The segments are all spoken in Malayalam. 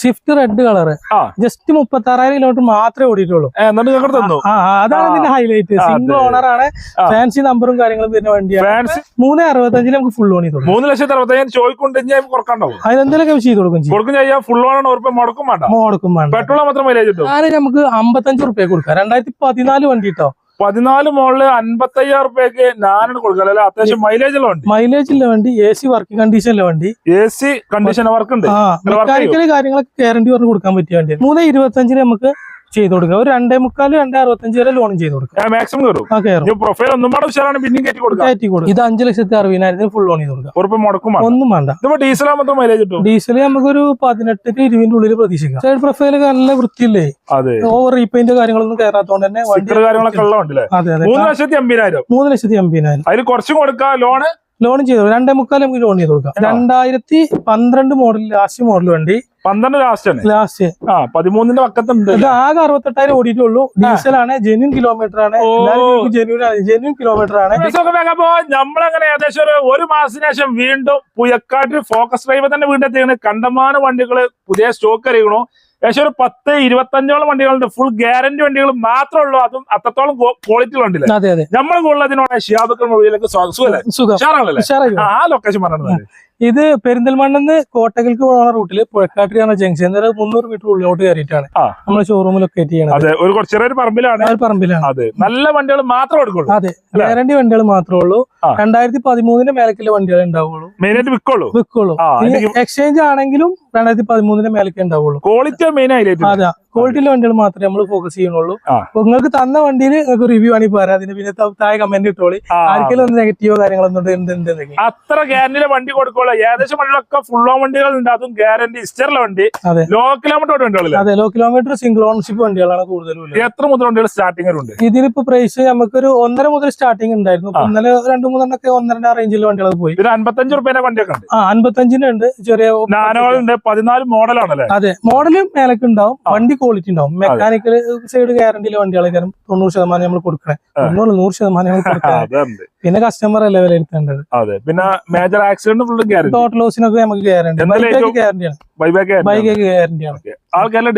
സ്വിഫ്റ്റ് റെഡ് കളർ ജസ്റ്റ് മുപ്പത്തി ആറായിരം കിലോമീറ്റർ മാത്രമേ ഓടിയിട്ടുള്ളൂ. അതാണ് ഇതിന്റെ ഹൈലൈറ്റ് സിംഗിൾ. ഓണർ ആണ്. ഫാൻസി നമ്പറും കാര്യങ്ങളും വരുന്ന വണ്ടിയാണ്. മൂന്ന് അറുപത്തഞ്ചിൽ നമുക്ക് ഫുൾ ഓണി മൂന്ന് ലക്ഷത്തി അറുപത്തഞ്ചായിരം ചോദിക്കുണ്ടെങ്കിൽ കുറക്കണ്ടാവും. അതിനെന്തെങ്കിലും ചെയ്ത് കൊടുക്കും കൊടുക്കും ചെയ്യാം. ഫുൾ ഓൺ മുടക്കും വേണ്ട. പെട്രോൾ മാത്രം മൈലേജ് കിട്ടും നമുക്ക് അമ്പത്തഞ്ച് റുപ്യ കൊടുക്കാം. രണ്ടായിരത്തി പതിനാല് വണ്ടി കേട്ടോ. പതിനാല് മോളിൽ അൻപത്തി അയ്യായിരം റുപ്യക്ക് ഞാനാണ് കൊടുക്കുന്നത് അല്ലെ? അത്യാവശ്യം മൈലേജ് ഉള്ള വണ്ടി മൈലേജ് ഉള്ള വണ്ടി. എ സി വർക്കിംഗ് കണ്ടീഷനിലെ വണ്ടി എ സി കണ്ടീഷൻ വർക്ക് ഉണ്ട്. കാര്യങ്ങളൊക്കെ ഗ്യാരണ്ടി പറഞ്ഞ് കൊടുക്കാൻ പറ്റിയ വണ്ടി മൂന്ന് ഇരുപത്തഞ്ചിന് നമുക്ക് ചെയ്ത് കൊടുക്കുക. ഒരു രണ്ടേ മുക്കാൽ രണ്ടേ അറുപത്തഞ്ച് വരെ ലോൺ ചെയ്ത് കൊടുക്കാം മാക്സിമം കയറും. ആ പ്രൊഫൈൽ ഒന്നും പാടെ ഉഷാറാണ് പിന്നെയും കയറ്റി കൊടുക്കുക കയറ്റി കൊടുക്കും. ഇത് അഞ്ച് ലക്ഷത്തി അറുപതിനായിരത്തിന് ഫുൾ ലോൺ ചെയ്ത് കൊടുക്കാം. മുടക്കും ഒന്നും വേണ്ട. ഡീസൽ മൈലേജ് കിട്ടും? ഡീസൽ നമുക്കൊരു പതിനെട്ട് ഇരുപതിന്റെ ഉള്ളിൽ പ്രതീക്ഷിക്കാം. സൈഡ് പ്രൊഫൈൽ നല്ല വൃത്തിയില്ലേ? ഓവർ റീപെയിന്റ് കാര്യങ്ങളൊന്നും കയറാത്തോണ്ട് തന്നെ വണ്ടി കാര്യങ്ങളൊക്കെ മൂന്ന് ലക്ഷത്തി അമ്പതിനായിരം. മൂന്ന് ലക്ഷത്തി അമ്പതിനായിരം. അതിൽ കുറച്ചും കൊടുക്കാം ലോണ് ലോൺ ചെയ്ത്. രണ്ടേ മുക്കാൽ നമുക്ക് ലോൺ ചെയ്ത് കൊടുക്കാം. രണ്ടായിരത്തി പന്ത്രണ്ട് മോഡൽ ലാസ്റ്റ് മോഡൽ വണ്ടി. പന്ത്രണ്ട് ലാസ്റ്റ് ലാസ്റ്റ് ആ പതിമൂന്നിന്റെ പക്കത്തുണ്ട്. ഇത് ആകെ അറുപത്തെട്ടായിരം ഓടിയിട്ടുള്ളൂ. ഡീസൽ ആണ് ജെന്യൂൻ കിലോമീറ്റർ ആണ്. ജെന്യൂൻ കിലോമീറ്റർ ആണ്. നമ്മളങ്ങനെ ഏകദേശം ഒരു ഒരു മാസത്തിന് ശേഷം വീണ്ടും പുയക്കാട്ടിൽ ഫോക്കസ് ഡ്രൈവ് തന്നെ വീണ്ടും കണ്ടമാന വണ്ടികൾ പുതിയ സ്റ്റോക്ക് അറിയണു ഏകദേശം ഒരു പത്ത് ഇരുപത്തഞ്ചോളം വണ്ടികളുണ്ട്. ഫുൾ ഗ്യാരണ്ടി വണ്ടികൾ മാത്രമേ ഉള്ളൂ. അതും അത്രത്തോളം ക്വാളിറ്റി അതെ നമ്മൾ കൂടുതലതിനോട് അതിനോട് മൊബൈലിലേക്ക് മൊഴിയിലേക്ക് സ്വാഗതം ആ ലൊക്കേഷൻ പറഞ്ഞത് ഇത് പെരിന്തൽമണ്ണെന്ന് കോട്ടകൾക്ക് പോകുന്ന റൂട്ടിൽ പുഴക്കാട്ടിരി എന്ന ജംഗ്ഷൻ. ഒരു മുന്നൂറ് മീറ്റർ ഉള്ളിലോട്ട് കയറിയിട്ടാണ്. നമ്മൾ ഷോറൂം ലൊക്കേറ്റ് ചെയ്യണത്. ഒരു പറമ്പിലാണ്. പറമ്പിലാണ്. നല്ല വണ്ടികൾ മാത്രമേ എടുക്കുള്ളൂ. അതെ ഗ്യാരണ്ടി വണ്ടികൾ മാത്രമേ ഉള്ളൂ. രണ്ടായിരത്തി പതിമൂന്നിന്റെ മേലക്കുള്ള വണ്ടികൾ ഉണ്ടാവുള്ളൂ. മെയിൻ ആയിട്ട് വിൽക്കുള്ളൂ വിൽക്കുള്ളൂ എക്സ്ചേഞ്ച് ആണെങ്കിലും രണ്ടായിരത്തി പതിമൂന്നിന്റെ മേലക്കേ ഉണ്ടാവുള്ളൂ. ക്വാളിറ്റി മെയിൻ ആയിട്ട് അതെ. ക്വാളിറ്റിയുള്ള വണ്ടികൾ മാത്രമേ നമ്മൾ ഫോക്കസ് ചെയ്യുന്നുള്ളൂ. അപ്പൊ നിങ്ങൾക്ക് തന്ന വണ്ടിയിൽ നിങ്ങൾക്ക് റിവ്യൂ ആണെങ്കിൽ പറയാം. അതിന് പിന്നെ താഴെ കമന്റ് ഇട്ടോളി. ആർക്കെങ്കിലും ഒന്ന് നെഗറ്റീവോ കാര്യങ്ങളൊന്നും അത്ര ഗ്യാരണ്ടിയിലെ വണ്ടി കൊടുക്കുള്ളൂ. ഏകദേശം വണ്ടികളൊക്കെ ഫുൾ ഓൺ വണ്ടികൾ ഉണ്ട്. അതും ഗ്യാരണ്ടി ഇസ്റ്ററിലെ വണ്ടി. അതെ. ലോ കിലോമീറ്റർ വണ്ടികളില്ല? അതെ ലോ കിലോമീറ്റർ സിംഗിൾ ഓൺഷിപ്പ് വണ്ടികളാണ് കൂടുതലും എത്ര മുതൽ വണ്ടികൾ സ്റ്റാർട്ടിംഗ് ഉണ്ട് ഇതിനിപ്പോ പ്രൈസ് നമുക്കൊരു ഒന്നര മുതൽ സ്റ്റാർട്ടിങ് ഉണ്ടായിരുന്നു. ഇന്നലെ രണ്ടു മൂന്നെണ്ണൊക്കെ ഒന്നര റേഞ്ചിൽ വണ്ടികൾ പോയി. ഒരു അൻപത്തഞ്ച് റുപ്യേന്റെ വണ്ടിയൊക്കെ ഉണ്ട്. ആ അൻപത്തഞ്ചിന് ഉണ്ട് ചെറിയ നാനോകളുണ്ട് പതിനാല് മോഡലാണല്ലേ അതെ മോഡലും മേലൊക്കെ ഉണ്ടാവും. വണ്ടി ക്വാളിറ്റി ഉണ്ടാവും. മെക്കാനിക്കൽ സൈഡ് ഗ്യാരണ്ടിയിലെ വണ്ടികളൊക്കെ തൊണ്ണൂറ് ശതമാനം നമ്മൾ കൊടുക്കണേ. തൊണ്ണൂറ് നൂറ് ശതമാനം നമ്മൾ കൊടുക്കണം. പിന്നെ കസ്റ്റമർ അല്ലേ വിലയിരുത്തേണ്ടത് അതെ പിന്നെ major accident full guarantee total ലോസിനൊക്കെ നമുക്ക് ഗ്യാരണ്ടി ഗ്യാരണ്ടിയാണ്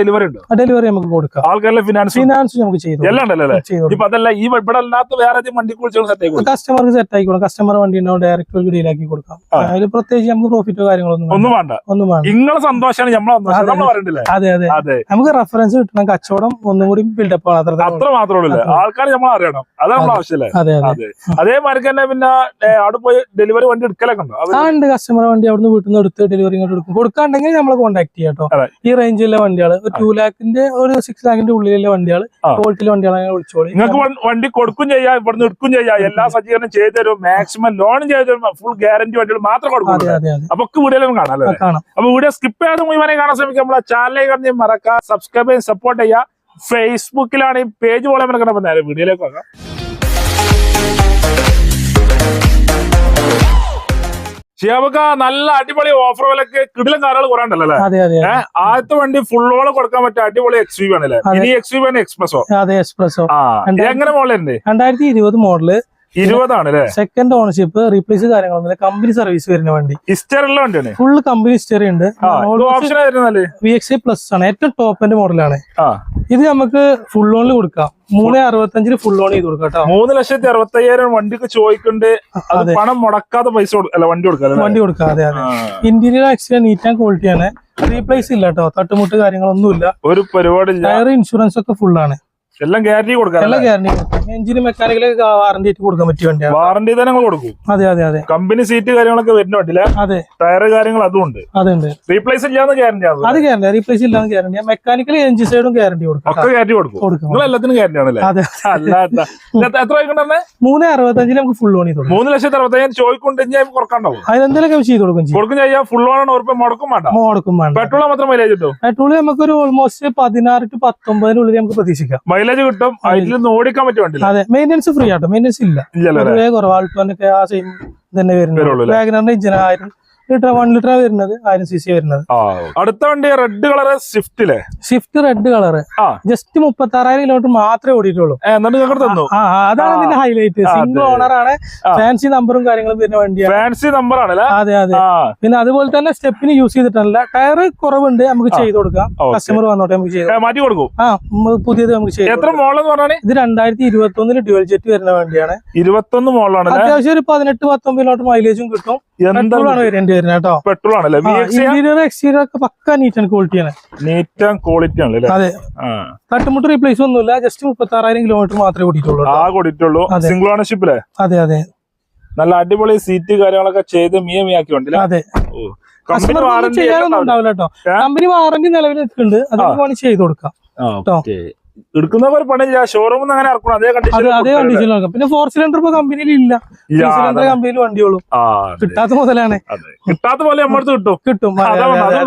ഡെലിവറി ഉണ്ടോ? ഡെലിവറി നമുക്ക് കൊടുക്കാം. ആൾക്കാരുടെ ഫിനാൻസ് ഫിനാൻസ് നമുക്ക് ചെയ്തു എല്ലാം ഉണ്ടല്ലേ? ഇപ്പൊ അതല്ല ഈ ഇവിടെ അല്ലാത്ത വേറെ വണ്ടി കസ്റ്റമർക്ക് സെറ്റ് ആയിക്കോളും കസ്റ്റമർ വണ്ടി ഉണ്ടാവും ഡയറക്റ്റ് ഡീലാക്കി കൊടുക്കാം. അതിൽ പ്രത്യേകിച്ച് നമുക്ക് പ്രോഫിറ്റോ കാര്യങ്ങളൊന്നും. ഒന്നും വേണ്ട. ഒന്നും വേണ്ട. നിങ്ങളെ സന്തോഷമാണ് നമ്മളെ സന്തോഷം. അതെ. അതെ. നമുക്ക് റെഫറൻസ് കിട്ടണം. കച്ചവടം ഒന്നും കൂടി ബിൽഡപ്പ് ആണ്. അത്ര മാത്രമേ ഉള്ളൂ. ആൾക്കാർ നമ്മൾ അറിയണം. അതാണ് നമ്മളെ ആവശ്യമല്ലേ അതെ അതെ. അതെ. അതേമാതിരി തന്നെ പിന്നെ അവിടെ പോയി ഡെലിവറി വണ്ടി എടുക്കലൊക്കെ ഉണ്ടോ? ആ ഉണ്ട്. കസ്റ്റമർ വണ്ടി അവിടുന്ന് വീട്ടിൽ നിന്ന് എടുത്ത് ഡെലിവറി ഇങ്ങോട്ട് എടുക്കും. കൊടുക്കാണ്ടെങ്കിൽ നമ്മൾ കോൺടാക്ട് ചെയ്യാം കേട്ടോ. അതെ. ഈ റേഞ്ചിലെ വണ്ടികൾ ഒരു ടു ലാഖിന്റെ ഒരു സിക്സ് ലാഖിന്റെ ഉള്ളിലുള്ള വണ്ടികൾ ആ. ക്വാളിറ്റിയിലെ വണ്ടികളെ വിളിച്ചോളി. നിങ്ങൾക്ക് വണ്ടി കൊടുക്കും ചെയ്യാം ഇവിടുന്ന് എടുക്കും ചെയ്യാം. എല്ലാ സജ്ജീകരണം ചെയ്തു തരും. മാക്സിമം ലോൺ ചെയ്തു തരും. ഫുൾ ഗ്യാരണ്ടി വണ്ടികൾ മാത്രം അതെ കൊടുക്കും അതെ അതെ. അപ്പൊ വീഡിയോയിലും കാണാം അല്ലേ? ആ, കാണാം. അപ്പൊ വീഡിയോ സ്കിപ്പ് ചെയ്യാതെ മുഴുവനെ കാണാൻ ശ്രമിക്കുക. നമ്മളെ ചാനലിൽ കണ്ടി മറക്കുക സബ്സ്ക്രൈബ് ചെയ്യാൻ സപ്പോർട്ട് ചെയ്യുക. ഫേസ്ബുക്കിലാണ് ഈ പേജ് പോലെ നേരെ വീഡിയോയിലേക്ക് നോക്കാം ഷിയാബക്ക നല്ല അടിപൊളി ഓഫർ വിലക്ക് കിടിലും കാറുകൾ കുറെ ഉണ്ടല്ലോ അല്ലേ? അതെ അതെ ഏഹ് ആദ്യത്തെ വണ്ടി ഫുള്ളോളം കൊടുക്കാൻ പറ്റിയ അടിപൊളി എക്സ് യു ആണല്ലേ? അതെ. ഇനി എക്സ് യു ആണ് എക്സ്പ്രസോ അതെ എക്സ്പ്രസോ എങ്ങനെ മോഡലുണ്ട് രണ്ടായിരത്തി ഇരുപത് മോഡൽ ഇരുപതാണ് സെക്കൻഡ് ഓണർഷിപ്പ് റീപ്ലേസ് കാര്യങ്ങളൊന്നുമില്ല. കമ്പനി സർവീസ് വരുന്ന വണ്ടി. വണ്ടിയാണ്? ഫുൾ കമ്പനി ഹിസ്റ്ററി ഉണ്ട്. വി എക്സ് പ്ലസ് ആണ്. ഏറ്റവും ടോപ്പ് എൻഡ് മോഡലാണ് ഇത് നമുക്ക് ഫുൾ ലോണിൽ കൊടുക്കാം. മൂന്ന് അറുപത്തഞ്ചിന് ഫുൾ ഓൺ ചെയ്ത് കൊടുക്കാം കേട്ടോ. മൂന്ന് ലക്ഷത്തി അറുപത്തി അയ്യായിരം വണ്ടിക്ക് ചോദിക്കുന്നുണ്ട്. അത് പണം മുടക്കാതെ പൈസ അല്ല വണ്ടി കൊടുക്കാം? വണ്ടി കൊടുക്കാം അതെ അതെ. Interior accident neat and quality ആണ്. റീപ്ലേസ് ഇല്ല കേട്ടോ. തട്ടുമുട്ട് കാര്യങ്ങളൊന്നുമില്ല. ഒരു പരിപാടി ടയർ ഇൻഷുറൻസ് ഒക്കെ ഫുൾ ആണ്. എല്ലാം ഗ്യാരണ്ടി കൊടുക്കാം. എല്ലാം ഗ്യാരണ്ടി എഞ്ചിന് മെക്കാനിക്കലൊക്കെ വാറണ്ടി ആയിട്ട് കൊടുക്കാൻ പറ്റിയ വണ്ടിയാണ് വാറണ്ടി തന്നെ കൊടുക്കും. അതെ അതെ അതെ. കമ്പനി സീറ്റ് കാര്യങ്ങളൊക്കെ വരുന്ന വണ്ടിയില്ല അതെ. ടയർ കാര്യങ്ങൾ അതും ഉണ്ട്. അതുണ്ട് റീപ്ലേസ് ഇല്ലാന്ന് ഗ്യാരണ്ടി ആണ് അത് ഗ്യാരണ്ടി റീപ്ലേസ് ഇല്ലാന്ന് ഗ്യാരണ്ടി മെക്കാനിക്കൽ എഞ്ചിൻ സൈഡും ഗ്യാരണ്ടി കൊടുക്കാം. ഒക്കെ ഗ്യാരണ്ടി കൊടുക്കും. കൊടുക്കും. നിങ്ങൾ എല്ലാത്തിനും ഗ്യാരണ്ടി ആണല്ലേ? അതെ. അല്ല എന്താ ഇത് എത്ര വൈകുണ്ടേ മൂന്ന് അറുപത്തഞ്ചിൽ നമുക്ക് ഫുൾ ഓൺ ചെയ്ത് കൊടുക്കാം. മൂന്ന് ലക്ഷത്തി അറുപത്തി അയ്യായിരം ചോദിക്കൊണ്ട് ഞാൻ കുറക്കാണ്ടാവും. അതിനെന്തെങ്കിലും ചെയ്ത് കൊടുക്കും കൊടുക്കും ചെയ്യാം. ഫുൾ ഓൺ ഉറപ്പ് മുടക്കും വേണ്ട. മുടക്കും വേണ്ട. പെട്രോൾ മാത്രം മൈലേജ് കിട്ടും പെട്രോൾ നമുക്കൊരു ഓൾമോസ്റ്റ് പതിനാറ് ടു പത്തൊമ്പതിനുള്ളിൽ നമുക്ക് പ്രതീക്ഷിക്കാം. മൈലേജ് കിട്ടും. അതിൽ നിന്ന് ഓടിക്കാൻ പറ്റും അതെ. മെയിന്റെനൻസ് ഫ്രീ ആട്ടോ. മെയിന്റെനൻസ് ഇല്ല. കുറവ്. ആൾട്ടോനൊക്കെ ആ സെയിം തന്നെ വരുന്നുള്ളൂ? വാഗനറിന്റെ ഇഞ്ചിന് ആയിരം ലിറ്റർ വൺ ലിറ്റർ വരുന്നത് ആയിരം സി സി വരുന്നത്. അടുത്ത വണ്ടി റെഡ് കളർ സ്വിഫ്റ്റിലെ സ്വിഫ്റ്റ് റെഡ് കളർ ജസ്റ്റ് മുപ്പത്തി ആറായിരം കിലോമീറ്റർ മാത്രമേ ഓടിയിട്ടുള്ളൂ. തന്നു. അതാണ് ഇതിന്റെ ഹൈലൈറ്റ് സിംഗിൾ. ഓണർ ആണ്. ഫാൻസി നമ്പറും കാര്യങ്ങളും വരുന്ന വണ്ടിയാണ്. ഫാൻസി നമ്പർ ആണല്ലേ അതെ അതെ. പിന്നെ അതുപോലെ തന്നെ സ്റ്റെപ്പിന് യൂസ് ചെയ്തിട്ടല്ല ടയർ കുറവുണ്ട് നമുക്ക്. ചെയ്ത് കൊടുക്കാം. കസ്റ്റമർ വന്നോട്ടെ നമുക്ക് ചെയ്ത് മാറ്റി കൊടുക്കും. ആ പുതിയത് നമുക്ക് ചെയ്യാം എത്ര മോൾ മോളെന്ന് പറഞ്ഞാൽ ഇത് രണ്ടായിരത്തി ഇരുപത്തി ഒന്നിൽ ഡ്യുവൽ ജെറ്റ് വരുന്ന വണ്ടിയാണ്. ഇരുപത്തൊന്ന് മോളാണ് അത്യാവശ്യം ഒരു പതിനെട്ട് പത്തൊമ്പത് കിലോമീറ്റർ മൈലേജും കിട്ടും. പെട്രോൾ ആണ് ആണല്ലേ? വി എക്സ് ഇന്റീരിയർ എക്സ്റ്റീരിയർ ഒക്കെ പക്ക നീറ്റ് ആൻഡ് ക്വാളിറ്റിയാണ് നീറ്റ് ആൻഡ് ക്വാളിറ്റി ആണല്ലേ അതെ. തട്ടുമുട്ട് റീപ്ലേസ് ഒന്നുമില്ല ജസ്റ്റ് മുപ്പത്തി ആറായിരം കിലോമീറ്റർ മാത്രമേ ഓടിയിട്ടുള്ളൂ ആ. സിംഗിൾ ഓണർഷിപ്പിലെ അതെ അതെ. നല്ല അടിപൊളി സീറ്റ് കാര്യങ്ങളൊക്കെ ചെയ്ത് മിയ മിയാക്കി ഉണ്ടല്ലേ? അതെ. കമ്പനി വാറന്റി കമ്പനി വാറന്റി നിലവിൽ നിൽക്കുന്നുണ്ട് അത് നമുക്ക് വേണമെങ്കിൽ ചെയ്ത് കൊടുക്കാം എടുക്കുന്നവർ പണിയില്ല. ഷോറൂമിൽ അങ്ങനെ ഇറക്കണം. അതേ കണ്ടീഷൻ അതേ കണ്ടീഷനിൽ പിന്നെ ഫോർ സിലിണ്ടർ ഇപ്പൊ കമ്പനിയിൽ ഇല്ല. സിലിണ്ടർ കമ്പനിയിൽ വണ്ടിയുള്ളൂ. കിട്ടാത്ത മുതലാണ്. കിട്ടാത്ത പോലെ നമ്മളടുത്ത് കിട്ടും. കിട്ടും.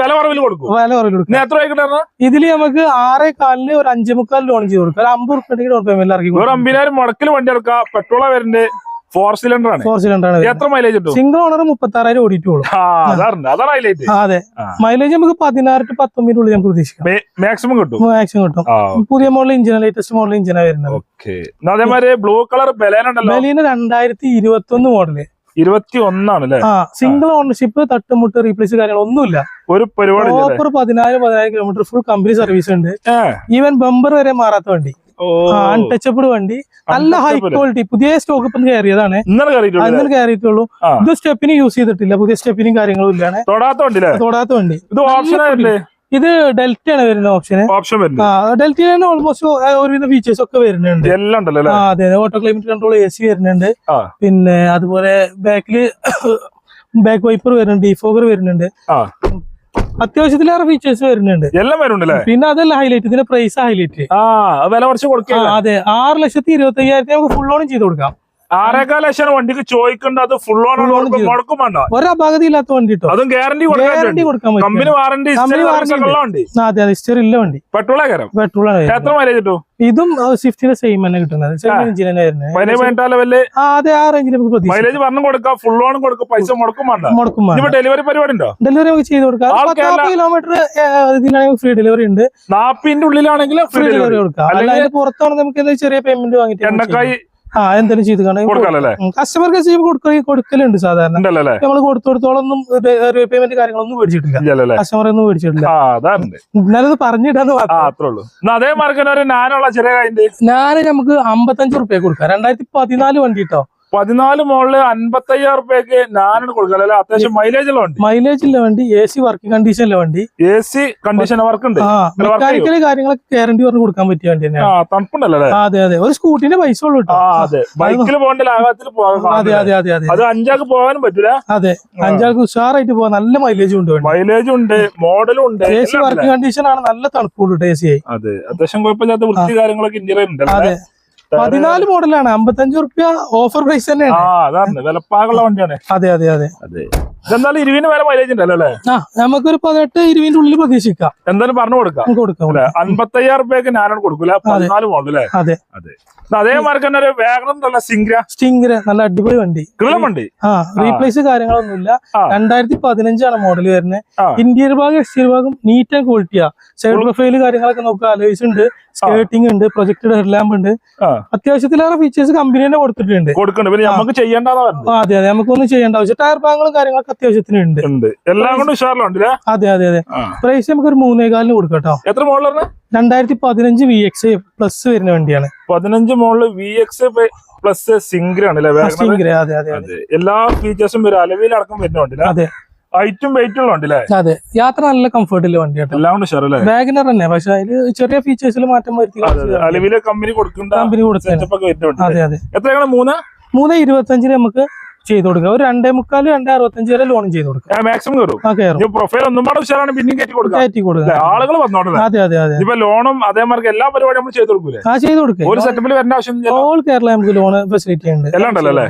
വില കുറവിൽ കൊടുക്കും. വില കുറവിൽ കൊടുക്കും. എത്ര വൈകിട്ടാണ് ഇതിൽ നമുക്ക് ആറേ കാലിന് ഒരു അഞ്ചേ മുക്കാൽ ലോൺ ചെയ്ത് കൊടുക്കാം. ഒരു അമ്പത് റുപ്യ പേയ്മെന്റ് ഇറക്കി അമ്പതിനായിരം മുടക്കിൽ വണ്ടി എടുക്കാം. പെട്രോളാ വരുന്നത് ഫോർ സിലിണ്ടർ ആണ്. ഫോർ സിലിണ്ടർ ആണ് എത്ര മൈലേജ് സിംഗിൾ ഓണർ മുപ്പത്തി ആറായിരം ഓടിയിട്ടുള്ളൂ. അതാണ് ഹൈലൈറ്റ് അതെ. മൈലേജ് നമുക്ക് പതിനാറ് ടു പത്തൊമ്പത് ഉള്ളിൽ നമുക്ക് പ്രതീക്ഷിക്കാം മാക്സിമം കിട്ടും? മാക്സിമം കിട്ടും. പുതിയ മോഡൽ ഇഞ്ചിന ലേറ്റസ്റ്റ് മോഡൽ ഇഞ്ചിനാണ് വരുന്നത്. അതേമാതിരി ബ്ലൂ കളർ ബലീന രണ്ടായിരത്തി ഇരുപത്തി ഒന്ന് മോഡൽ ഇരുപത്തി ഒന്നാണ് അല്ലേ സിംഗിൾ ഓണർഷിപ്പ് തട്ടുമുട്ട് റീപ്ലേസ് കാര്യങ്ങളൊന്നുമില്ല ഒരു പരിപാടി? പ്രോപ്പർ പതിനാല് പതിനായിരം കിലോമീറ്റർ ഫുൾ കമ്പനി സർവീസ് ഉണ്ട്. ഈവൻ ബമ്പർ വരെ മാറാത്ത വണ്ടി. അൺടച്ചബിൾ വണ്ടി. നല്ല ഹൈ ക്വാളിറ്റി പുതിയ സ്റ്റോക്ക് ഇപ്പം കയറിയതാണ്. ഇന്നലെ കയറിയിട്ടുള്ളൂ. ഇത് സ്റ്റെപ്പിന് യൂസ് ചെയ്തിട്ടില്ല. പുതിയ സ്റ്റെപ്പിനും കാര്യങ്ങളും ഇല്ലാണ്. തൊടാത്ത വണ്ടി ഇത് ഓപ്ഷൻ ആയില്ലേ ഇത് ഡെൽറ്റ ആണ് വരുന്ന ഓപ്ഷന് ഓപ്ഷൻ ആ ഡെൽറ്റയിൽ തന്നെ ഓൾമോസ്റ്റ് ഒരുവിധ ഫീച്ചേഴ്സ് ഒക്കെ വരുന്നുണ്ട്. എല്ലാം അതെ auto climate control A C വരുന്നുണ്ട്. പിന്നെ അതുപോലെ ബാക്കിൽ ബാക്ക് വൈപ്പർ വരുന്നുണ്ട് ഡിഫോഗർ വരുന്നുണ്ട്. അത്യാവശ്യത്തിലേറെ ഫീച്ചേഴ്സ് വരുന്നുണ്ട്. എല്ലാം വരുന്നുണ്ടല്ലേ? പിന്നെ അതല്ല ഹൈലൈറ്റ് ഇതിന്റെ പ്രൈസ് ഹൈലൈറ്റ് ആ വില കുറച്ച് കൊടുക്കുക അതെ. ആറ് ലക്ഷത്തി ഇരുപത്തി അയ്യായിരത്തി നമുക്ക് ഫുൾ ഓൺ ചെയ്ത് കൊടുക്കാം. ലക്ഷം വണ്ടിക്ക് ചോദിക്കണ്ട അത് ഫുൾ ഓൺ. മുടക്കും വേണ്ട. ഒരു അപാകത ഇല്ലാത്ത വണ്ടി അതും ഗ്യാരണ്ടി കൊടുക്കാൻ കമ്പനി വാറണ്ടി. വണ്ടി. അതെ അതെ ഹിസ്റ്ററി ഇല്ല വണ്ടി. പെട്രോൾ പെട്രോൾ എത്ര മൈലേജ് കിട്ടും? ഇതും സ്വിഫ്റ്റിന്റെ സെയിം തന്നെ കിട്ടുന്നത്. സെയിം. എഞ്ചിൻ തന്നെ അതെ ആ റേഞ്ചിൽ നമുക്ക് മൈലേജ് പറഞ്ഞു കൊടുക്കാം ഫുൾ ഓൺ കൊടുക്കാം പൈസ മുടക്കും വേണ്ട. മുടക്കും ഡെലിവറി പരിപാടി ഉണ്ടോ? ഡെലിവറി നമുക്ക് ചെയ്ത് കൊടുക്കാം. കിലോമീറ്റർ ഇതിനാണെങ്കിൽ ഫ്രീ ഡെലിവറി ഉണ്ട്. നാപ്പിന്റെ ഉള്ളിലാണെങ്കിൽ ഫ്രീ ഡെലിവറി കൊടുക്കാം. അല്ലാതെ അല്ലെങ്കിൽ പുറത്താണ് നമുക്ക് ചെറിയ പേയ്മെന്റ് വാങ്ങിയിട്ട് നമുക്ക് എണ്ണക്കായി. ആ എന്തെങ്കിലും ചെയ്ത് കാണാം. കസ്റ്റമർക്ക് കൊടുക്കൽ കൊടുക്കലുണ്ട് സാധാരണ. നമ്മൾ കൊടുത്തോടത്തോളം നമ്മൾ കൊടുത്തോടത്തോളൊന്നും പേയ്മെന്റ് കാര്യങ്ങളൊന്നും മേടിച്ചിട്ടില്ല. കസ്റ്റമർ ഒന്നും മേടിച്ചിട്ടില്ല. എന്നാലും പറഞ്ഞിട്ടാന്ന് അതേ മാർക്കിന് ഒരു നാനുള്ള ചെറിയ കായിന്റെ നമുക്ക് അമ്പത്തഞ്ച് റുപ്യ കൊടുക്കാം. രണ്ടായിരത്തി പതിനാല് വണ്ടി കേട്ടോ പതിനാല് മോളിൽ അൻപത്തയ്യായിരം റുപ്യക്ക് ഞാനാണ് കൊടുക്കാം. അല്ലെ അത്യാവശ്യം മൈലേജ് ഉള്ള വണ്ടി. മൈലേജ് ഉള്ള വണ്ടി എ സി വർക്കിംഗ് കണ്ടീഷനിലെ വണ്ടി. എ സി കണ്ടീഷൻ വർക്ക് ഉണ്ട്. കാര്യങ്ങളൊക്കെ ഗ്യാരണ്ടി പറഞ്ഞ് കൊടുക്കാൻ പറ്റിയ വണ്ടി തന്നെയാണ്. തണുപ്പുണ്ടല്ലോ അതെ അതെ. ഒരു സ്കൂട്ടിന്റെ പൈസ ഉള്ളൂ അതെ. ബൈക്കിൽ പോകണ്ട ലാഭത്തിൽ പോകാം അതെ അതെ അതെ അതെ. അത് അഞ്ചാക്ക് പോകാനും പറ്റൂല. അതെ. അഞ്ചാൾക്ക് ഉഷാറായിട്ട് പോവാൻ നല്ല മൈലേജ് ഉണ്ട് മൈലേജ് ഉണ്ട് മോഡലും ഉണ്ട് എ സി വർക്ക് കണ്ടീഷൻ ആണ് നല്ല തണുപ്പുണ്ട് എ സി ആയി അതെ. അത്യാവശ്യം കുഴപ്പമില്ലാത്ത വൃത്തി കാര്യങ്ങളൊക്കെ ഇന്ത്യയിലുണ്ട് അതെ. പതിനാല് മോഡലാണ് അമ്പത്തഞ്ച് റുപ്യ ഓഫർ പ്രൈസ് തന്നെയാണ്. അതാണ്. വിലപ്പാകുള്ള വണ്ടിയാണ്. അതെ അതെ അതെ. അതെ. ഇതെന്തായാലും ഇരുവിന് വില മൈലേജ് ഉണ്ടല്ലോ അല്ലേ? ആ നമുക്കൊരു പതിനെട്ട് ഇരുപതിന്റെ ഉള്ളിൽ പ്രതീക്ഷിക്കാം. എന്തായാലും പറഞ്ഞു കൊടുക്കാം. കൊടുക്കാം അല്ലെ? അൻപത്തയ്യായിരം രൂപയ്ക്ക് ഞാനാണ് കൊടുക്കൂല. പതിനാല് മോഡൽ അല്ലേ? അതെ. അതെ. അതേമാർക്ക് തന്നെ ഒരു വേഗം നല്ല സിംഗ്ര. സ്റ്റിംഗർ നല്ല അടിപൊളി വണ്ടി. കിളം വണ്ടി. ആ റീപ്ലേസ് കാര്യങ്ങളൊന്നുമില്ല. രണ്ടായിരത്തി പതിനഞ്ചാണ് മോഡൽ വരുന്നത്. ഇന്റീരിയർ ഭാഗം എക്സ്റ്റീരിയർ ഭാഗം നീറ്റ് ആൻഡ് ക്വാളിറ്റിയാ സൈഡ് പ്രൊഫൈൽ കാര്യങ്ങളൊക്കെ നോക്കുക. അലോയ്സ് ഉണ്ട് സ്കേട്ടിംഗ് ഉണ്ട് പ്രൊജക്ടഡ് ഹെഡ്ലാമ്പ് ഉണ്ട്. അത്യാവശ്യത്തിലേറെ ഫീച്ചേഴ്സ് കമ്പനി തന്നെ കൊടുത്തിട്ടുണ്ട്. പിന്നെ നമുക്ക് ചെയ്യേണ്ടതാ പറഞ്ഞത്. ആ, അതെ അതെ. നമുക്കൊന്നും ചെയ്യേണ്ട ആവശ്യം ടയർ ഭാഗങ്ങളും കാര്യങ്ങളൊക്കെ അത്യാവശ്യത്തിന് ഉണ്ട്. ഉണ്ട് എല്ലാം കൊണ്ടും ഉഷാറിലുണ്ട് അതെ അതെ അതെ. പ്രൈസ് നമുക്ക് ഒരു മൂന്നേകാലിന് കൊടുക്കാം കേട്ടോ. എത്ര പറഞ്ഞ രണ്ടായിരത്തി പതിനഞ്ച് വി എക്സ് പ്ലസ് വരുന്ന വണ്ടിയാണ്. പതിനഞ്ച് model V X plus single ആണ് അല്ലേ വേഗം സ്റ്റിംഗർ അതെ അതെ അതെ. എല്ലാ ഫീച്ചേഴ്സും ഒരു അലവിലടക്കം വരുന്ന വണ്ടിയില്ല? അതെ. ഹൈറ്റും വെയിറ്റും അതെ. യാത്ര നല്ല കംഫർട്ടിൽ വണ്ടി എല്ലാം വാഗനർ തന്നെ. പക്ഷെ അതിൽ ചെറിയ ഫീച്ചേഴ്സിൽ മാറ്റം വരുത്തി അലവിലെ കമ്പനി കൊടുക്കുന്നുണ്ട് കമ്പനി അതെ അതെ. എത്രയാണ് മൂന്ന്? മൂന്ന് ഇരുപത്തഞ്ചിന് നമുക്ക് ചെയ്ത് കൊടുക്കുക. ഒരു രണ്ടേ മുക്കാൽ രണ്ടേ അറുപത്തഞ്ച് വരെ ലോൺ ചെയ്ത് കൊടുക്കാം മാക്സിമം കയറും ആ പ്രൊഫൈൽ ഒന്നും പാടെ ഉഷാറാണ് പിന്നെയും കയറ്റി കൊടുക്കാം കയറ്റി കൊടുക്കാം ആളുകൾ വന്നോട്ടെ അതെ അതെ അതെ. ഇപ്പൊ ലോണും അതേമാർക്ക് എല്ലാ പരിപാടിയും നമ്മൾ ചെയ്ത് കൊടുക്കൂലേ? ആ ചെയ്ത് ഒരു സെറ്റപ്പിൽ വരേണ്ട ആവശ്യം ഓൾ കേരള നമുക്ക് ലോൺ ഫെസിലിറ്റി ഉണ്ട്. എല്ലാം ഉണ്ടല്ലോ അല്ലേ?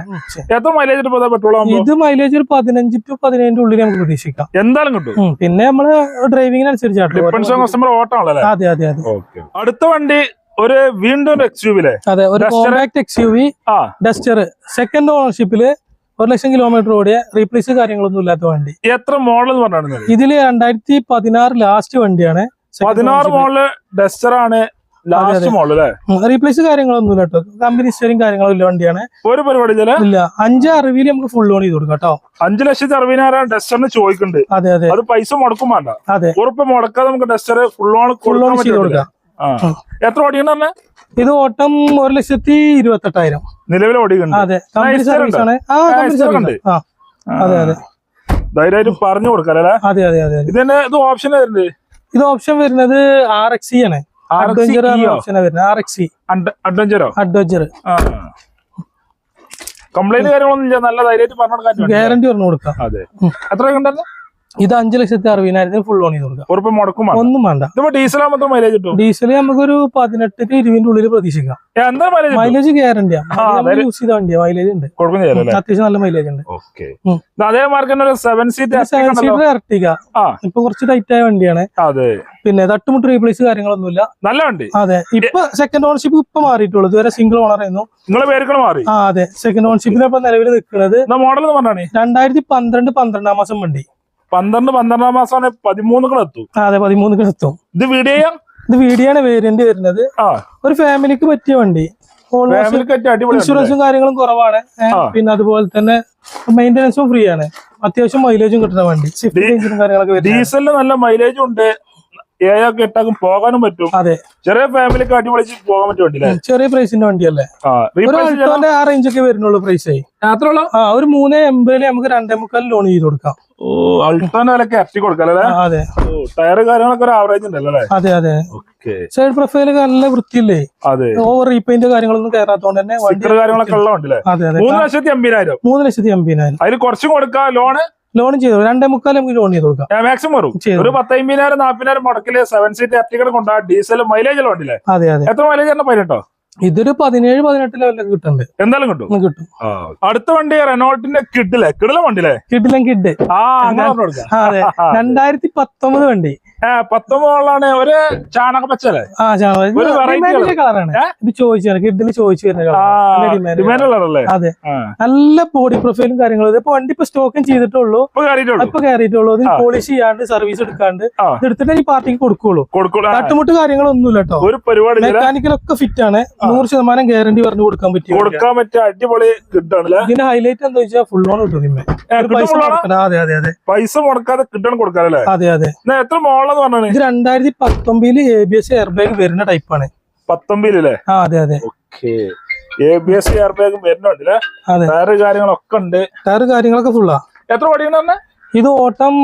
എത്ര മൈലേജ് ഇപ്പൊ പെട്രോൾ ഇത് മൈലേജ് ഒരു പതിനഞ്ച് ടു പതിനേഴിന്റെ ഉള്ളിൽ നമുക്ക് പ്രതീക്ഷിക്കാം. എന്തായാലും കിട്ടും. പിന്നെ നമ്മൾ ഡ്രൈവിംഗിന് ഡിപ്പെൻസ് കസ്റ്റമർ ഓട്ടാണല്ലേ അതെ അതെ അതെ. അടുത്ത വണ്ടി ഒരു വീണ്ടും അതെ ഒരു compact X U V Duster second ഓണർഷിപ്പിൽ ഒരു ലക്ഷം കിലോമീറ്റർ ഓടിയ റീപ്ലേസ് കാര്യങ്ങളൊന്നും ഇല്ലാത്ത വണ്ടി. എത്ര മോഡൽ പറഞ്ഞാണ് ഇതിൽ രണ്ടായിരത്തി പതിനാറ് ലാസ്റ്റ് വണ്ടിയാണ്. പതിനാറ് മോഡൽ ഡസ്റ്റർ ആണ് റീപ്ലേസ് കാര്യങ്ങളൊന്നും ഇല്ല കേട്ടോ. കമ്പനി സ്റ്ററിങ് കാര്യങ്ങളും ഇല്ല വണ്ടിയാണ്. ഒരു പരിപാടി ഇല്ല അഞ്ച് അറിവിൽ നമുക്ക് ഫുൾ ഓൺ ചെയ്ത് കൊടുക്കാം കേട്ടോ. അഞ്ച് ലക്ഷത്തി അറുപതിനായിരം ഡസ്റ്ററിന് ചോദിക്കുന്നുണ്ട് അതെ അതെ. അത് പൈസ മുടക്കും വേണ്ട. അതെ. ഉറപ്പ് മുടക്കാതെ നമുക്ക് Duster full on full on കൊടുക്കാൻ ചെയ്ത് കൊടുക്കാം. എത്ര ഓടിയാണ് ഇത് ഓട്ടം ഒരു ലക്ഷത്തി ഇരുപത്തെട്ടായിരം. നിലവിൽ ഓടിക്കുന്നുണ്ട് അതെ കമ്പനി Nice സർവീസ് ആണ്. ആ ആ, കമ്പനി സർവീസ് ആ അതെ അതെ. ധൈര്യമായിട്ട് പറഞ്ഞു കൊടുക്കാം അല്ലേ? അതെ അതെ അതെ ഇത് ഓപ്ഷൻ വരുന്നത്? ഇത് ഓപ്ഷൻ വരുന്നത് ആർ എക്സ് സി ആണ്. അഡ്വഞ്ചർ ഓപ്ഷൻ വരുന്നത്. ആർ എക്സ് അഡ്വഞ്ചറോ അഡ്വഞ്ചർ കംപ്ലൈന്റ് കാര്യങ്ങളൊന്നും ഇല്ല. നല്ല ധൈര്യമായിട്ട് പറഞ്ഞു കൊടുക്കാൻ ഗ്യാരണ്ടി പറഞ്ഞു കൊടുക്കാം. അതെ. എത്ര ഉണ്ടല്ലോ ഇത് അഞ്ചു ലക്ഷത്തി അറുപതിനായിരത്തിന് ഫുൾ ഓൺ ചെയ്ത് കൊടുക്കാം. മുടക്കും ഒന്നും വേണ്ട. ഡീസൽ മൈലേജ് ഡീസൽ നമുക്കൊരു പതിനെട്ട് ഇരുപതിന്റെ ഉള്ളിൽ പ്രതീക്ഷിക്കാം. മൈലേജ് അതെ. യൂസ് ചെയ്ത വണ്ടിയാ. മൈലേജ് ഉണ്ട്. അത്യാവശ്യം നല്ല മൈലേജ് ഉണ്ട്. അതേ സെവൻ സീറ്റ് സെവൻ സീറ്റർ ഇപ്പൊ കുറച്ച് ടൈറ്റ് ആയ വണ്ടിയാണ്. പിന്നെ തട്ടുമുട്ട് റീപ്ലേസ് കാര്യങ്ങളൊന്നുമില്ല. നല്ല വണ്ടി. അതെ. ഇപ്പൊ സെക്കൻഡ് ഓണർഷിപ്പ് ഇപ്പൊ മാറിയിട്ടുള്ളൂ. ഇതുവരെ സിംഗിൾ ഓണർ ആയിരുന്നു. മാറി? അതെ. സെക്കൻഡ് ഓണർഷിപ്പിന് ഇപ്പൊ നിലവിൽ നിൽക്കുന്നത് മോഡൽ രണ്ടായിരത്തി പന്ത്രണ്ട് പന്ത്രണ്ടാം മാസം വണ്ടി. പന്ത്രണ്ട് പന്ത്രണ്ടാം മാസമാണ് ആ അതെ പതിമൂന്നുകളെത്തും. ഇത് വീഡിയോ ഇത് വീഡിയോ ആണ് വേരിയന്റ് വരുന്നത്. ഒരു ഫാമിലിക്ക് പറ്റിയ വണ്ടി. ഇൻഷുറൻസും കാര്യങ്ങളും കുറവാണ്. പിന്നെ അതുപോലെ തന്നെ മെയിന്റനൻസും ഫ്രീ ആണ്. അത്യാവശ്യം മൈലേജും കിട്ടുന്ന വണ്ടി. ഡീസലിന് നല്ല മൈലേജും ഉണ്ട്. ഏഴൊക്കെ എട്ടാക്കും പോകാനും പറ്റും. അതെ. ചെറിയ ഫാമിലിക്ക് അടിപൊളിച്ച് പോകാൻ പറ്റും വണ്ടി അല്ലേ ചെറിയ പ്രൈസിന്റെ വണ്ടിയല്ലേ? ആ റേഞ്ച് ഒക്കെ വരുന്നുള്ളൂ പ്രൈസ് മാത്രമല്ല ആ ഒരു മൂന്ന് എൺപതിൽ നമുക്ക് രണ്ടേ മുക്കാൽ ലോൺ ചെയ്ത് കൊടുക്കാം. ഓ അൾട്ടോന്റെ വിലക്ക് ഇറക്കി കൊടുക്കാം അല്ലേ? ആ, അതെ. ഓ ടയർ കാര്യങ്ങളൊക്കെ ഒരു ആവറേജ് ഉണ്ടല്ലോ അല്ലേ? അതെ അതെ. ഓക്കെ സൈഡ് പ്രൊഫൈൽ നല്ല വൃത്തിയില്ലേ? അതെ. ഓവർ റീപെയിന്റ് കാര്യങ്ങളൊന്നും കയറാത്തോണ്ട് തന്നെ കാര്യങ്ങളൊക്കെ ഉള്ള മൂന്ന് ലക്ഷത്തി അമ്പതിനായിരം. മൂന്ന് ലക്ഷത്തി അമ്പതിനായിരം. അതിൽ കുറച്ചും കൊടുക്കാം ലോണ് ലോൺ ചെയ്തു രണ്ടേ മുക്കാൽ നമുക്ക് ലോൺ ചെയ്ത് കൊടുക്കാം. മാക്സിമം വരും. ഒരു പത്തമ്പതിനായിരം നാപ്പതിനായിരം മുടക്കിൽ സെവൻ സീറ്റ് എർട്ടിക്കട് കൊണ്ടാ ഡീസൽ മൈലേജ് വണ്ടില്ലേ അതെ അതെ. എത്ര മൈലേജ് പതിനെട്ടോ? ഇതൊരു പതിനേഴ് പതിനെട്ട് ലെവലൊക്കെ കിട്ടുന്നുണ്ട് എന്തായാലും കിട്ടും. കിട്ടും. അടുത്ത വണ്ടി റെനോൾട്ടിന്റെ കിഡിലെ കിഡിലെ വണ്ടില്ലേ കിഡിലും കിഡ്. ആ അതെ. രണ്ടായിരത്തി പത്തൊമ്പത് വണ്ടി. ഏ പത്തൊമ്പതോളാണ് ഒരു ചാണക പച്ചല്ലേ ആ ഒരു കളറാണ് ഇത് ചോദിച്ചു വരുന്ന ഡിമാൻഡ് അതെ. നല്ല ബോഡി പ്രൊഫൈലും കാര്യങ്ങളും. ഇപ്പൊ വണ്ടി ഇപ്പൊ സ്റ്റോക്കും ചെയ്തിട്ടുള്ളൂ. ഇപ്പൊ കയറിയിട്ടുള്ളൂ ഇത് പോളിഷ് ചെയ്യാണ്ട് സർവീസ് എടുക്കാണ്ട്. എടുത്തിട്ട് ഈ പാർട്ടിക്ക് കൊടുക്കുള്ളൂ. തട്ടുമുട്ട് കാര്യങ്ങളൊന്നും കേട്ടോ ഒരു പരിപാടി മെക്കാനിക്കൽ മെക്കാനിക്കലൊക്കെ ഫിറ്റ് ആണ്. നൂറ് ശതമാനം ഗ്യാരണ്ടി പറഞ്ഞു കൊടുക്കാൻ പറ്റും. കൊടുക്കാൻ പറ്റിയ അടിപൊളി ഇതിന്റെ ഹൈലൈറ്റ് എന്താ വെച്ചാൽ ഫുൾ ഓൺ കിട്ടും പൈസ അതെ അതെ അതെ. പൈസ മുടക്കാതെ കിട്ടണം കൊടുക്കാനല്ലേ? അതെ അതെ. എത്ര എത്ര മോളെന്ന് പറഞ്ഞാണ്? ഇത് രണ്ടായിരത്തി പത്തൊമ്പതിൽ A B S air bag വരുന്ന ടൈപ്പാണ് പത്തൊമ്പതിലല്ലേ ആ അതെ അതെ. Okay. A B S air ബാഗും വരുന്നുണ്ടല്ലേ അതെ. കാര്യങ്ങളൊക്കെ ഉണ്ട്. ടയർ കാര്യങ്ങളൊക്കെ ഫുള്ളാ എത്ര ഓടിയുണ്ട് ഇത് ഓട്ടം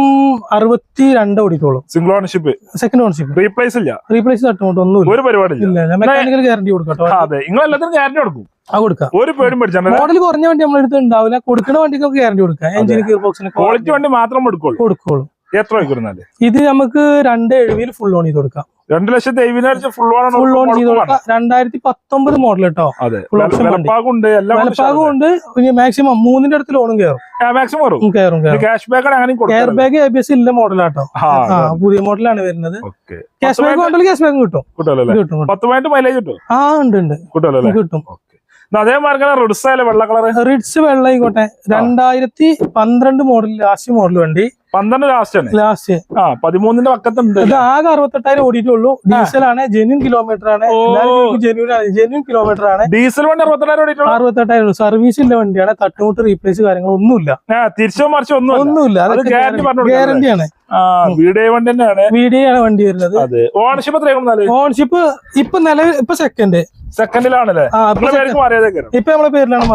അറുപത്തി രണ്ട് ഓടിക്കോളും single ownership second ownership replace ഇല്ല? റീപ്ലേസ് തട്ടുമുട്ട് ഒന്നുമില്ല. ഒരു പരിപാടി ഇല്ല മെക്കാനിക്കൽ ഗ്യാരണ്ടി കൊടുക്കട്ടോ അതെ നിങ്ങൾ എല്ലാത്തിനും ഗ്യാരണ്ടി കൊടുക്കും. ആ കൊടുക്കാം. ഒരു പേരും പഠിച്ചാൽ മോഡൽ കുറഞ്ഞ വണ്ടി നമ്മളെടുത്ത് ഉണ്ടാവില്ല. കൊടുക്കുന്ന വണ്ടിക്കൊക്കെ ഗ്യാരണ്ടി കൊടുക്കാം. എഞ്ചിന് ഗിയർ ബോക്സിന് ക്വാളിറ്റി വണ്ടി മാത്രം കൊടുക്കുള്ളൂ. കൊടുക്കുള്ളൂ. എത്ര വയ്ക്കുന്നാൽ ഇത് നമുക്ക് രണ്ട് എഴുപതിൽ ഫുൾ ഓൺ ചെയ്ത് കൊടുക്കാം. രണ്ട് ലക്ഷത്തി എഴുപതിനായിരം ഫുൾ ഫുൾ ഓൺ ചെയ്ത് കൊടുക്കാം. രണ്ടായിരത്തി പത്തൊമ്പത് മോഡൽ കേട്ടോ വിലപ്പാകും ഉണ്ട്. മാക്സിമം മൂന്നിന്റെ അടുത്ത് ലോണും കയറും മാക്സിമം കയറും കയറും cash back air bag A B S ഇല്ല മോഡലാട്ടോ പുതിയ മോഡലാണ് വരുന്നത്. ക്യാഷ് ബാക്ക് കൊണ്ടല്ലോ ക്യാഷ് ബാക്ക് കിട്ടും. കിട്ടും. മൈലേജ് കിട്ടും ആ ഉണ്ട് ഉണ്ട്. കിട്ടും. ഓക്കെ. അതേ മാർക്കാണ് റിഡ്സായാലും വെള്ള കളർ റിഡ്സ് വെള്ളായിക്കോട്ടെ രണ്ടായിരത്തി പന്ത്രണ്ട് മോഡൽ ലാസ്റ്റ് മോഡൽ വണ്ടി. പന്ത്രണ്ട് ലാസ്റ്റ് ലാസ്റ്റ് ആ പതിമൂന്നിന്റെ പക്കത്തുണ്ട്. ഇത് ആകെ അറുപത്തെട്ടായിരം ഓടിയിട്ടുള്ളൂ. ഡീസൽ ആണ്. ജെന്യൂൻ കിലോമീറ്റർ ആണ്. ജെന്യൂൻ ആണ് ജെന്യൂൻ കിലോമീറ്റർ ആണ്. ഡീസൽ വണ്ടി അറുപത്തെട്ടായിരം ഓടിയിട്ടുള്ളൂ? അറുപത്തെട്ടായിരം സർവീസിന്റെ വണ്ടിയാണ് തട്ടുമുട്ട് റീപ്ലേസ് കാര്യങ്ങളൊന്നുമില്ല തിരിച്ചോ മറിച്ചോ ഒന്നും ഒന്നുമില്ല ഗ്യാരണ്ടി ആണ്. വീഡിയോ വണ്ടി തന്നെയാണ്. വീഡിയോ ആണ് വണ്ടി വരുന്നത്. ഓണർഷിപ്പ് ഓണർഷിപ്പ് ഇപ്പൊ നിലവിൽ? ഇപ്പൊ സെക്കൻഡ് സെക്കൻഡിലാണല്ലേ ഇപ്പൊ നമ്മളെ പേരിലാണ്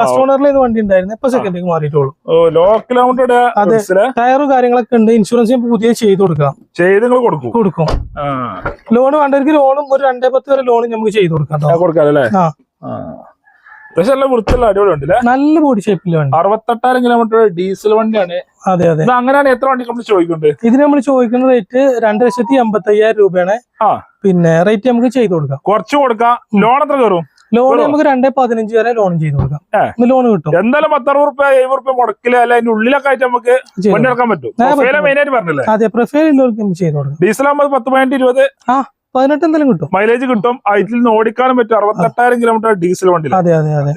ഫസ്റ്റ് ഓണറിൽ ഇത് വണ്ടി ഉണ്ടായിരുന്നു. ഇപ്പൊ സെക്കൻഡിലേക്ക് മാറിയിട്ടുള്ളൂ. ഓ ലോ കിലോമീറ്റർ അതെ. ടയറും കാര്യങ്ങളൊക്കെ ഉണ്ട്. ഇൻഷുറൻസ് പുതിയ ചെയ്ത് കൊടുക്കാം. ചെയ്ത് കൊടുക്കും? കൊടുക്കും. ലോൺ വേണ്ടവർക്ക് ലോണും ഒരു രണ്ടേ പത്ത് വരെ ലോണും നമുക്ക് ചെയ്ത് കൊടുക്കാം ആ, ട്ടോ. ആ പക്ഷെ നല്ല വൃത്തിയുള്ള അടിപൊളി ഉണ്ടല്ലേ നല്ല ബോഡി ഷേപ്പിലുണ്ട് അറുപത്തെട്ടായിരം കിലോമീറ്റർ ഡീസൽ വണ്ടിയാണ്. അതെ അതെ. അങ്ങനെയാണ് എത്ര വണ്ടി നമ്മൾ ചോദിക്കുന്നത് ഇതിന് നമ്മൾ ചോദിക്കുന്ന റേറ്റ് രണ്ട് ലക്ഷത്തി എൺപത്തി അയ്യായിരം രൂപയാണ്. ആ. പിന്നെ റേറ്റ് നമുക്ക് ചെയ്ത് കൊടുക്കാം. കുറച്ച് കൊടുക്കാം. ലോൺ എത്ര കയറും? ലോൺ നമുക്ക് രണ്ടേ പതിനഞ്ച് വരെ ലോൺ ചെയ്ത് കൊടുക്കാം. ലോൺ കിട്ടും. എന്തായാലും പത്തറുപത് റുപ്യ എഴുപത് റുപ്യ മുടക്കിൽ അല്ല അതിന്റെ ഉള്ളിലൊക്കെ ആയിട്ട് നമുക്ക് വണ്ടി. ഇറക്കാൻ പറ്റും. ആ, അതെ പ്രൊഫൈൽ ഉള്ളവർക്ക് ചെയ്ത് കൊടുക്കാം. ഡീസൽ ആകുമ്പോൾ പത്ത് പതിനെട്ട് ഇരുപത്. പതിനെട്ട് എന്തെങ്കിലും കിട്ടും. മൈലേജ് കിട്ടും. അതിൽ നിന്ന് ഓടിക്കാനും പറ്റും. അറുപത്തെട്ടായിരം കിലോമീറ്റർ ഡീസൽ വണ്ടി അതെ അതെ അതെ.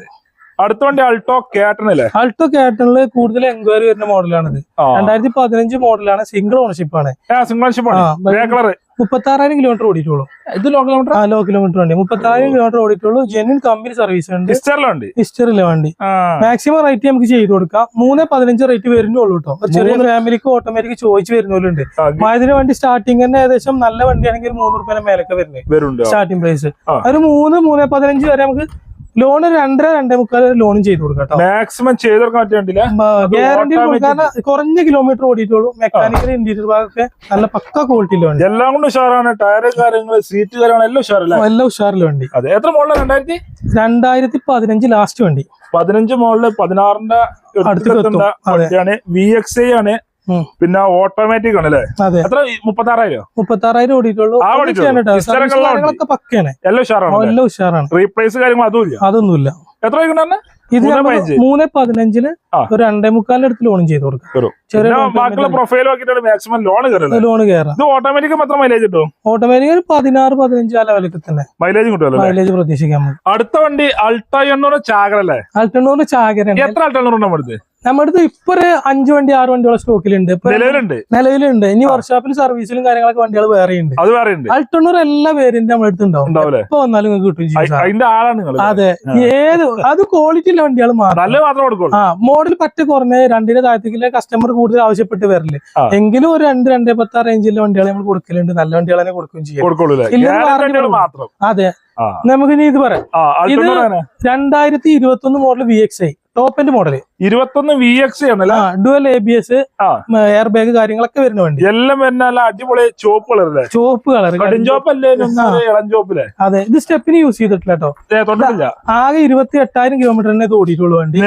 അടുത്ത വണ്ടി അൾട്ടോ കേട്ടൺ അല്ലേ ആൾട്ടോ കാറ്റണിൽ കൂടുതൽ എൻക്വയറി വരുന്ന മോഡലാണിത് രണ്ടായിരത്തി പതിനഞ്ച് മോഡലാണ് സിംഗിൾ ഓണർഷിപ്പ് ആണ്. സിംഗിൾ ഓണർഷിപ്പ് ആണ്. ഗ്രേ കളർ മുപ്പത്തി ആറായിരം കിലോമീറ്റർ ഓടിയിട്ടുള്ളൂ. ഇത് ലോ കിലോമീറ്റർ ആ ലോ കിലോമീറ്റർ വണ്ടി. മുപ്പത്തി ആറായിരം കിലോമീറ്റർ ഓടിയിട്ടുള്ളൂ. ജെന്യൻ കമ്പനി സർവീസ് ഉണ്ട്. ഹിസ്റ്ററിലുണ്ട് ഹിസ്റ്ററിലെ വണ്ടി? മാക്സിമം റേറ്റ് നമുക്ക് ചെയ്ത് കൊടുക്കാം. മൂന്ന് പതിനഞ്ച് റേറ്റ് വരുന്നുള്ളൂ കേട്ടോ ഒരു ചെറിയ ഫാമിലിക്ക് ഓട്ടോമാറ്റിക് ചോദിച്ചു വരുന്നവരുണ്ട്. മാതിരി വണ്ടി സ്റ്റാർട്ടിങ് തന്നെ ഏകദേശം നല്ല വണ്ടിയാണെങ്കിൽ മൂന്ന് റുപ്യ മേലൊക്കെ വരുന്നത് സ്റ്റാർട്ടിംഗ് പ്രൈസ്. ഒരു മൂന്ന് മൂന്ന് പതിനഞ്ച് വരെ നമുക്ക് ലോൺ രണ്ടര രണ്ടേ മുക്കാൽ ലോണും ചെയ്ത് കൊടുക്കാം മാക്സിമം വണ്ടിയില്ല ഗ്യാരണ്ടി. കാരണം കുറഞ്ഞ കിലോമീറ്റർ ഓടിയിട്ടുള്ളൂ. മെക്കാനിക്കൽ ഇന്റീരിയർ ഭാഗമൊക്കെ നല്ല പക്ക ക്വാളിറ്റി വണ്ടി. എല്ലാം കൊണ്ടും ഉഷാറാണ്. ടയർ കാര്യങ്ങൾ സീറ്റ് കാര്യങ്ങൾ എല്ലാം ഉഷാറല്ലേ? എല്ലാം ഉഷാറിൽ വണ്ടി. അതെ. എത്ര മോളിൽ രണ്ടായിരത്തി രണ്ടായിരത്തി? പതിനഞ്ച് ലാസ്റ്റ് വണ്ടി. പതിനഞ്ച് മോളിൽ പതിനാറിന്റെ അടുത്ത് അടുത്തെത്തുന്ന. വണ്ടിയാണ്. വി എക്സ് ഐ ആണ്. പിന്നെ ഓട്ടോമാറ്റിക് ആണ് അല്ലേ എത്ര? മുപ്പത്താറായിരം? ഒന്നും ഓടിയിട്ടുള്ളൂ. പക്കയാണ്. എല്ലാം ഉഷാറാണ് എല്ലാം ഉഷാറാണ്. റീപ്ലേസ് കാര്യങ്ങൾ അതുമില്ല. അതൊന്നുമില്ല. എത്ര ഇത് മൂന്ന് പതിനഞ്ചിന് പതിനഞ്ചിൽ ഒരു രണ്ടേ മുക്കാലിന്റെ അടുത്ത് ലോൺ ചെയ്ത് കൊടുക്കാം. ലോൺ കയറാം. ഓട്ടോമാറ്റിക് എത്ര മൈലേജ് കിട്ടും? ഓട്ടോമാറ്റിക് ഒരു പതിനാറ് പതിനഞ്ച് ആ തന്നെ. മൈലേജ് മൈലേജ് പ്രതീക്ഷിക്കാൻ അടുത്ത വണ്ടി അൾട്ടോ എണ്ണൂറ് ചാകരല്ലേ അൾട്ടണ്ണൂറിന് ചാകര എത്ര അൾട്ടോ എണ്ണൂറ് നമ്മുടെ അടുത്ത് ഇപ്പൊ ഒരു അഞ്ച് വണ്ടി ആറ് വണ്ടിയുള്ള സ്റ്റോക്കിലുണ്ട് നിലവിലുണ്ട്. നിലവിലുണ്ട്. ഇനി വർക്ക്ഷോപ്പിൽ സർവീസിലും കാര്യങ്ങളൊക്കെ വണ്ടികൾ വേറെ ഉണ്ട്. അത് വേറെ ഉണ്ട്. അൾട്ടണ്ണൂർ എല്ലാ പേരിന്റെ നമ്മുടെ അടുത്ത് ഉണ്ടാവും ഇപ്പൊ വന്നാലും നിങ്ങൾക്ക് കിട്ടും ആളാണ് അതെ. ഏത് അത് ക്വാളിറ്റി ഉള്ള വണ്ടികൾ മാത്രം. ആ മോഡൽ പറ്റ കുറഞ്ഞ രണ്ടിന്റെ താഴത്തേക്കില്ല കസ്റ്റമർ കൂടുതൽ ആവശ്യപ്പെട്ട് വരില്ല? എങ്കിലും ഒരു രണ്ട് രണ്ടേ പത്ത് റേഞ്ചിലെ വണ്ടികൾ നമ്മൾ കൊടുക്കലുണ്ട്. നല്ല വണ്ടികൾ തന്നെ കൊടുക്കുകയും ചെയ്യും. അതെ. ആ. നമുക്ക് ഇനി ഇത് പറയാം. എണ്ണൂറ് രണ്ടായിരത്തി ഇരുപത്തി ഒന്ന് model V X I top end model ഇരുപത്തൊന്ന് വി എക്സ് ആണല്ലോ? Dual A B S air bag കാര്യങ്ങളൊക്കെ വരുന്ന വണ്ടി. എല്ലാം വരുന്ന നല്ല അടിപൊളി ചോപ്പ് കളറല്ലേ ചോപ്പ് കളർ അതെ ഇത് സ്റ്റെപ്പിന് യൂസ് ചെയ്തിട്ടില്ല കേട്ടോ ആകെ ഇരുപത്തി എട്ടായിരം കിലോമീറ്ററിനെ ഇത് ഓടിയിട്ടുള്ളൂ വണ്ടി.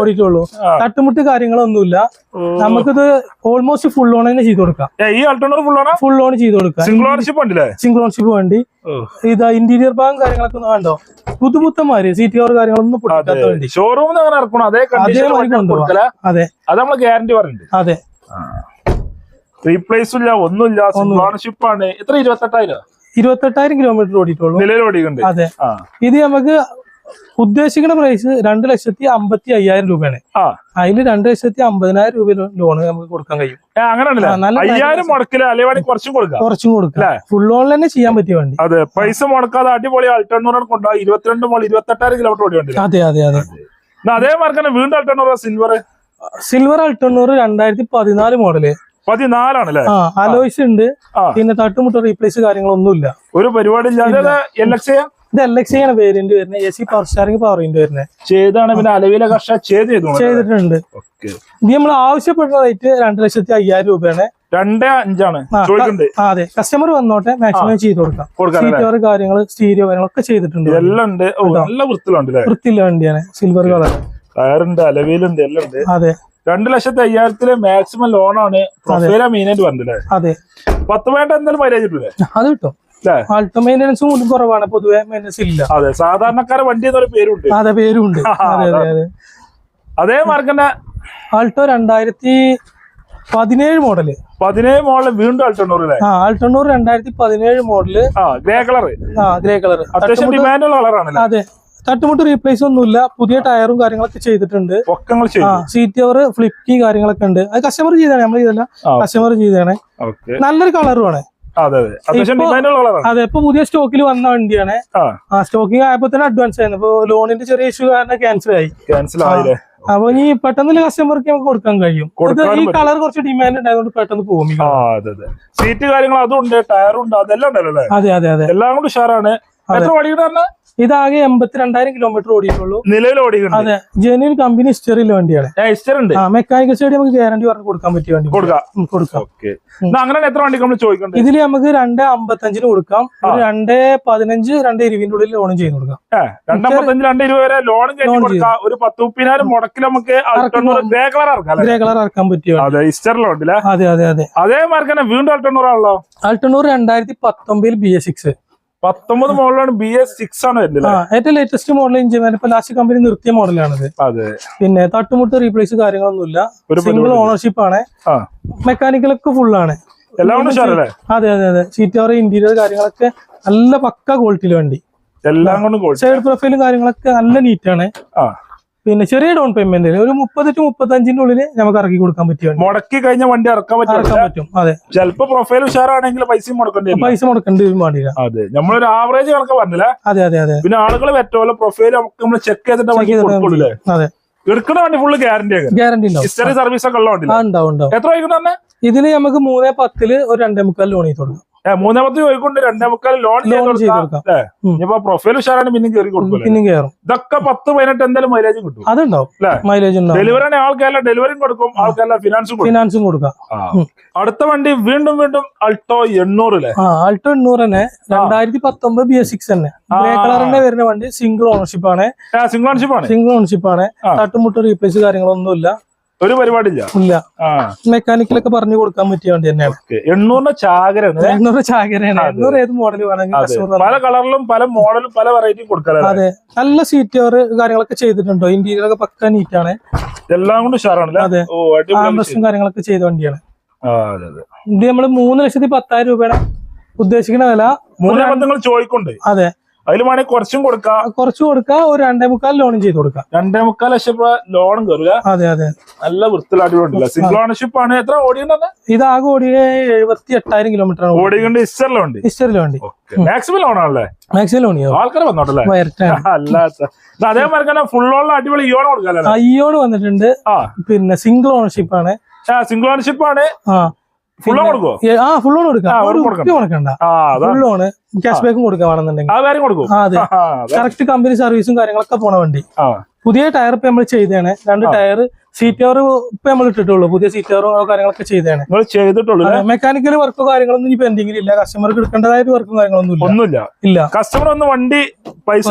ഓടിയിട്ടുള്ളൂ. തട്ടുമുട്ട് കാര്യങ്ങളൊന്നുമില്ല. നമുക്കിത് ഓൾമോസ്റ്റ് ഫുൾ ഓൺ തന്നെ ചെയ്ത് കൊടുക്കാം. ഈ ഫുൾ ഓൺ ഫുൾ ഓൺ ചെയ്ത് കൊടുക്കാം. സിംഗിൾ ഓണർഷിപ്പ് ഉണ്ടല്ലേ സിംഗിൾ ഓൺഷിപ്പ് വണ്ടി. ഇതാ ഇന്റീരിയർ ഭാഗം കാര്യങ്ങളൊക്കെ ഒന്നും കണ്ടോ? പുതുപുത്തന്മാര് സീറ്റ് കവർ കാര്യങ്ങളൊന്നും പൊട്ടിക്കാത്ത വണ്ടി അങ്ങനെ ഇറക്കണം. അതേ കണ്ടീഷൻ കൊടുക്കല. അതെ. അത് നമ്മൾ ഗ്യാരണ്ടി പറഞ്ഞിട്ടുണ്ട് അതെ. റീപ്ലേസും ഇല്ല ഒന്നുമില്ല. ഓണർഷിപ്പ് ആണ് എത്ര? ഇരുപത്തെട്ടായിരം? ഇരുപത്തെട്ടായിരം കിലോമീറ്റർ ഓടിയിട്ടുള്ളൂ. നിലവിൽ ഓടിക്കുന്നുണ്ട് അതെ. ഇത് നമുക്ക് ഉദ്ദേശിക്കുന്ന പ്രൈസ് രണ്ട് ലക്ഷത്തി അമ്പത്തി അയ്യായിരം രൂപയാണ്. അതിൽ രണ്ട് ലക്ഷത്തി അമ്പതിനായിരം രൂപ ലോൺ നമുക്ക് കൊടുക്കാൻ കഴിയും. കുറച്ചും കൊടുക്കാം. ഫുൾ ലോൺ തന്നെ ചെയ്യാൻ പറ്റിയ വണ്ടി. അതെ. പൈസ മുടക്കാതെ അടിപൊളി അൾട്ടണ്ണൂറാണ് കൊണ്ടുപോയി ഇരുപത്തിരണ്ട് മോൾ ഇരുപത്തെട്ടായിരം കിലോമീറ്റർ ഓടി അതെ അതെ. അതെ. അതേ മാർക്ക് തന്നെ വീണ്ടും അൾട്ടണൂർ സിൽവർ സിൽവർ അൾട്ടണൂർ രണ്ടായിരത്തി പതിനാല് മോഡൽ പതിനാലാണല്ലേ? അലോയ്സ് ഉണ്ട്. പിന്നെ തട്ടുമുട്ട റീപ്ലേസ് കാര്യങ്ങളൊന്നുമില്ല. ഒരു പരിപാടി ഇത് എൽ എക്സ് ആണ് വേരിയന്റ് വരുന്നത്. A C power steering power wind വരുന്നത്. ചെയ്താണ് പിന്നെ അലവിലെ കർഷ ചെയ്ത് ചെയ്തു ചെയ്തിട്ടുണ്ട് ഇത് നമ്മൾ ആവശ്യപ്പെട്ട റേറ്റ് രണ്ട് ലക്ഷത്തി അയ്യായിരം രൂപയാണ്. രണ്ടേ അഞ്ചാണ്. അതെ. കസ്റ്റമർ വന്നോട്ടെ മാക്സിമം ചെയ്ത് കൊടുക്കാം. കാര്യങ്ങൾ സ്റ്റീരിയോ കാര്യങ്ങളൊക്കെ ചെയ്തിട്ടുണ്ട്. എല്ലാം ഉണ്ട്. നല്ല വൃത്തിലുണ്ട് വൃത്തിയുള്ള വണ്ടിയാണ്. സിൽവർ കളർ ടയറുണ്ട് അലവിലുണ്ട് എല്ലാം ഉണ്ട്. അതെ. രണ്ട് ലക്ഷത്തി അയ്യായിരത്തിൽ മാക്സിമം ലോണാണ് പ്രൊഫൈല മെയിനായിട്ട് പറഞ്ഞില്ലേ? അതെ. പത്ത് വേണ്ട എന്തായാലും കിട്ടൂലേ? അത് കിട്ടും. ആൾട്ടോ മെയിന്റനൻസും കൂടുതൽ കുറവാണ്. പൊതുവെ മെയിന്റനൻസ് ഇല്ല. അതെ സാധാരണക്കാരെ വണ്ടി എന്നൊരു പേരുണ്ട്. അതെ അതെ അതെ അതെ. അതേ മാർക്ക് ആൾട്ടോ രണ്ടായിരത്തി പതിനേഴ് മോഡൽ. പതിനേഴ് മോഡൽ വീണ്ടും അൾട്ടണ്ണൂർ അല്ലേ ആ ആൾട്ടണ്ണൂർ രണ്ടായിരത്തി പതിനേഴ് മോഡൽ. ആ ഗ്രേ കളർ ആ ഗ്രേ കളർ അത്യാവശ്യം ഡിമാൻഡുള്ള കളറാണ് അതെ. തട്ടുമുട്ട് റീപ്ലേസ് ഒന്നുമില്ല. പുതിയ ടയറും കാര്യങ്ങളൊക്കെ ചെയ്തിട്ടുണ്ട്. സീറ്റ് കവർ ഫ്ലിപ്പി കാര്യങ്ങളൊക്കെ ഉണ്ട്. അത് കസ്റ്റമർ ചെയ്താണ് നമ്മൾ ചെയ്തല്ല കസ്റ്റമർ ചെയ്താണ് നല്ലൊരു കളറുമാണ് അതെ ഇപ്പൊ- പുതിയ സ്റ്റോക്കിൽ വന്ന വണ്ടിയാണ്. ആ. ആ സ്റ്റോക്കിംഗ് ആയപ്പോ തന്നെ അഡ്വാൻസ് ആയിരുന്നു. ഇപ്പൊ ലോണിന്റെ ചെറിയ ഇഷ്യൂ കാരണം ക്യാൻസൽ ആയി. ക്യാൻസൽ ആയില്ലേ? അപ്പൊ ഇനി പെട്ടെന്ന് കസ്റ്റമർക്ക് നമുക്ക് കൊടുക്കാൻ കഴിയും. ഈ കളർ കുറച്ച് ഡിമാൻഡ് ഉണ്ടായതുകൊണ്ട് പെട്ടെന്ന് പോകും സീറ്റ് കാര്യങ്ങൾ അതുണ്ട് ഉണ്ട് അതെല്ലാം ഉണ്ടല്ലോ അതെ അതെ അതെ. എല്ലാം കൂടി ഉഷാറാണ്. എത്ര പറഞ്ഞാൽ ഇതാകെ എൺപത്തിരണ്ടായിരം കിലോമീറ്റർ ഓടിയിട്ടുള്ളൂ. നിലവിൽ ഓടിയിട്ടുണ്ട് അതെ. ജെനുവിൻ കമ്പനി ഹിസ്റ്ററിയിലെ വണ്ടിയാണ് ആ മെക്കാനിക്കൽ സൈഡ് നമുക്ക് ഗ്യാരണ്ടി പറഞ്ഞ് കൊടുക്കാൻ പറ്റിയ വണ്ടി. കൊടുക്കാം. കൊടുക്കാം. അങ്ങനെ എത്ര വണ്ടി നമ്മൾ ചോദിക്കണം ഇതിൽ നമുക്ക് രണ്ട് അമ്പത്തഞ്ചിന് കൊടുക്കാം. രണ്ട് പതിനഞ്ച് രണ്ട് ഇരുപതിന്റെ ഉള്ളിൽ ലോണും ചെയ്ത് കൊടുക്കാം. രണ്ടഞ്ച് രണ്ടമ്പത്തഞ്ച് രണ്ട് ഇരുപത് വരെ ലോൺ കൊടുക്കാം. ഒരു പത്ത് മുപ്പതിനായിരം മുടക്കിൽ നമുക്ക് ഗ്രേ കളർ ഇറക്കാം? ഗ്രേ കളർ ഇറക്കാൻ പറ്റിയ വണ്ടി. അതെ ഹിസ്റ്ററിലുണ്ടല്ലേ അതെ അതെ അതെ അതേ. മാർക്ക് തന്നെ വീണ്ടും അൾട്ടണ്ണൂർ ആണല്ലോ? അൾട്ടണ്ണൂർ രണ്ടായിരത്തി പത്തൊമ്പതിൽ ബി എസ് സിക്സ് പത്തൊമ്പത് മോഡലാണ് ബി എസ് സിക്സ് ആണ് വരുന്നത് ഏറ്റവും ലേറ്റസ്റ്റ് മോഡൽ എഞ്ചിൻ ഇപ്പൊ ലാസ്റ്റ് കമ്പനി നിർത്തിയ മോഡലാണിത് അതെ. പിന്നെ തട്ടുമുട്ട് റീപ്ലേസ് കാര്യങ്ങളൊന്നുമില്ല. ഒരു സിംഗിൾ ഓണർഷിപ്പ് ആണ്. മെക്കാനിക്കലൊക്കെ ഫുൾ ആണ്. എല്ലാം അതെ അതെ അതെ. സീറ്റ് കവർ ഇന്റീരിയർ കാര്യങ്ങളൊക്കെ നല്ല പക്ക ക്വാളിറ്റിയിൽ വണ്ടി. എല്ലാം കൊണ്ടും സൈഡ് പ്രൊഫൈലും കാര്യങ്ങളൊക്കെ നല്ല നീറ്റാണ് പിന്നെ ചെറിയ ഡൗൺ പേയ്മെന്റ് ഒരു മുപ്പത് ടു മുപ്പത്തഞ്ചിന്റെ ഉള്ളിൽ നമുക്ക് ഇറക്കി കൊടുക്കാൻ പറ്റും. മുടക്കി കഴിഞ്ഞ വണ്ടി ഇറക്കാൻ ഇറക്കാൻ പറ്റും. അതെ. ചിലപ്പോ പ്രൊഫൈൽ ഉഷാറാണെങ്കിൽ പൈസ മുടക്കേണ്ടി പൈസ മുടക്കേണ്ടി വരും പാടില്ല അതെ. നമ്മളൊരു ആവറേജ് കണക്ക് പറഞ്ഞില്ല? അതെ അതെ അതെ. പിന്നെ ആളുകൾ പറ്റുമല്ലോ പ്രൊഫൈൽ നമുക്ക് നമ്മൾ ചെക്ക് ചെയ്തിട്ട് വണ്ടി കൊടുക്കുള്ളൂ അതെ. എടുക്കുന്ന വണ്ടി full guarantee guarantee history service ഒക്കെ ഉള്ള വണ്ടി എത്ര ഇതിൽ നമുക്ക് മൂന്നേ പത്തിൽ ഒരു രണ്ടേ മുക്കാൽ ലോൺ ചെയ്ത് കൊടുക്കാം. മൂന്നേ പോയിക്കൊണ്ട് രണ്ടേ മുക്കാൽ ലോൺ. ഇനിയിപ്പോ പ്രൊഫൈൽ ഉഷാറാണ് പിന്നെ കയറി കൊടുക്കും പിന്നെ കയറും ഇതൊക്കെ പത്ത് പതിനെട്ട് എന്തായാലും മൈലേജും കിട്ടും. അതുണ്ടാവും? മൈലേജ് ഡെലിവറി ആൾക്കാരെല്ലാം ഡെലിവറിയും കൊടുക്കും ആൾക്കാരെല്ലാം ഫിനാൻസും ഫിനാൻസും കൊടുക്കാം. അടുത്ത വണ്ടി വീണ്ടും വീണ്ടും അൾട്ടോ എണ്ണൂറിലെ അൾട്ടോ ആൾട്ടോ എണ്ണൂറ് തന്നെ. രണ്ടായിരത്തി പത്തൊമ്പത് ബി എസ് സിക്സ് തന്നെ. ഗ്രേ കളറിന്റെ വരുന്ന വണ്ടി സിംഗിൾ ഓണർഷിപ്പ് ആണ്. സിംഗിൾ ഓണർഷിപ്പ് ആണ്. സിംഗിൾ ഓണർഷിപ്പ് ആണ്. തട്ടുമുട്ട് റീപ്ലേസ് കാര്യങ്ങളൊന്നുമില്ല. ഒരു പരിപാടി ഇല്ല. മെക്കാനിക്കലൊക്കെ പറഞ്ഞു കൊടുക്കാൻ പറ്റിയ വണ്ടി തന്നെയാണ്. എണ്ണൂറിന് ചാകരാണ് എണ്ണൂറ് ചാകരയാണ്. എണ്ണൂറ് ഏത് മോഡൽ വേണമെങ്കിൽ പല കളറിലും പല മോഡലും പല വെറൈറ്റിയും കൊടുക്കാറുണ്ട് അതെ. നല്ല സീറ്റ് കവർ കാര്യങ്ങളൊക്കെ ചെയ്തിട്ടുണ്ടോ? ഇന്റീരിയർ ഒക്കെ പക്ക നീറ്റാണ് ആണ്. എല്ലാം കൊണ്ട് ഉഷാറാണല്ലേ? അതെ. കാര്യങ്ങളൊക്കെ ചെയ്ത വണ്ടിയാണ്. ഇത് നമ്മൾ മൂന്ന് ലക്ഷത്തി പത്തായിരം രൂപയുടെ ഉദ്ദേശിക്കുന്ന വില മൂന്ന് ചോദിക്കുന്നുണ്ട് അതെ. അതിൽ വേണമെങ്കിൽ കുറച്ചും കൊടുക്കാം. കുറച്ചു കൊടുക്കാം ഒരു രണ്ടേ മുക്കാൽ ലോണും ചെയ്ത് കൊടുക്കാം. രണ്ടേ മുക്കാൽ ലക്ഷം ലോണും കയറുക അതെ അതെ. നല്ല വൃത്തിയിൽ അടിപൊളിയില്ല സിംഗിൾ ഓണർഷിപ്പ് ആണ്. എത്ര ഓടിയുണ്ടെന്ന് ഇതാകെ ഓടിയ എഴുപത്തി എട്ടായിരം കിലോമീറ്റർ ആണ്. ഇസ്റ്ററിലുണ്ട് ഇസ്റ്ററിലുണ്ട് മാക്സിമം ലോൺ ആണല്ലേ? മാക്സിമം ഓണിയോ ആൾക്കാർ വന്നോട്ടല്ലേ? അല്ലാത്ത. അതേമാതിരി തന്നെ ഫുൾ ഓണിൽ അടിപൊളി ഇയോൺ കൊടുക്കാം അയ്യോട് വന്നിട്ടുണ്ട്. പിന്നെ സിംഗിൾ ഓണർഷിപ്പ് ആണ്. സിംഗിൾ ഓണർഷിപ്പ് ആണ്. ആ. ഫുൾ ഓൺ കൊടുക്കോ ആ ഫുൾ ഓൺ കൊടുക്കാം. ഒരു ഉറുപ്പിക കൊടുക്കണ്ട ഫുൾ ഓണ് ക്യാഷ് ബാക്കും കൊടുക്കാം വേണമെന്നുണ്ടെങ്കിൽ. അതെ. കറക്റ്റ് കമ്പനി സർവീസും കാര്യങ്ങളൊക്കെ പോണ വണ്ടി. പുതിയ ടയർ ഇപ്പൊ നമ്മൾ ചെയ്തതാണ്. രണ്ട് ടയർ സീറ്റ് കവർ ഇപ്പൊ നമ്മൾ ഇട്ടിട്ടുള്ളൂ. പുതിയ സീറ്റ് കവറും കാര്യങ്ങളൊക്കെ ചെയ്തതാണ്. നിങ്ങൾ ചെയ്തിട്ടുള്ളൂ മെക്കാനിക്കൽ വർക്കോ കാര്യങ്ങളൊന്നും ഇനി പെൻഡിംഗിൽ ഇല്ല. കസ്റ്റമർക്ക് എടുക്കേണ്ടതായ വർക്കും കാര്യങ്ങളൊന്നും ഒന്നുമില്ല. ഇല്ല. കസ്റ്റമർ ഒന്ന് വണ്ടി പൈസ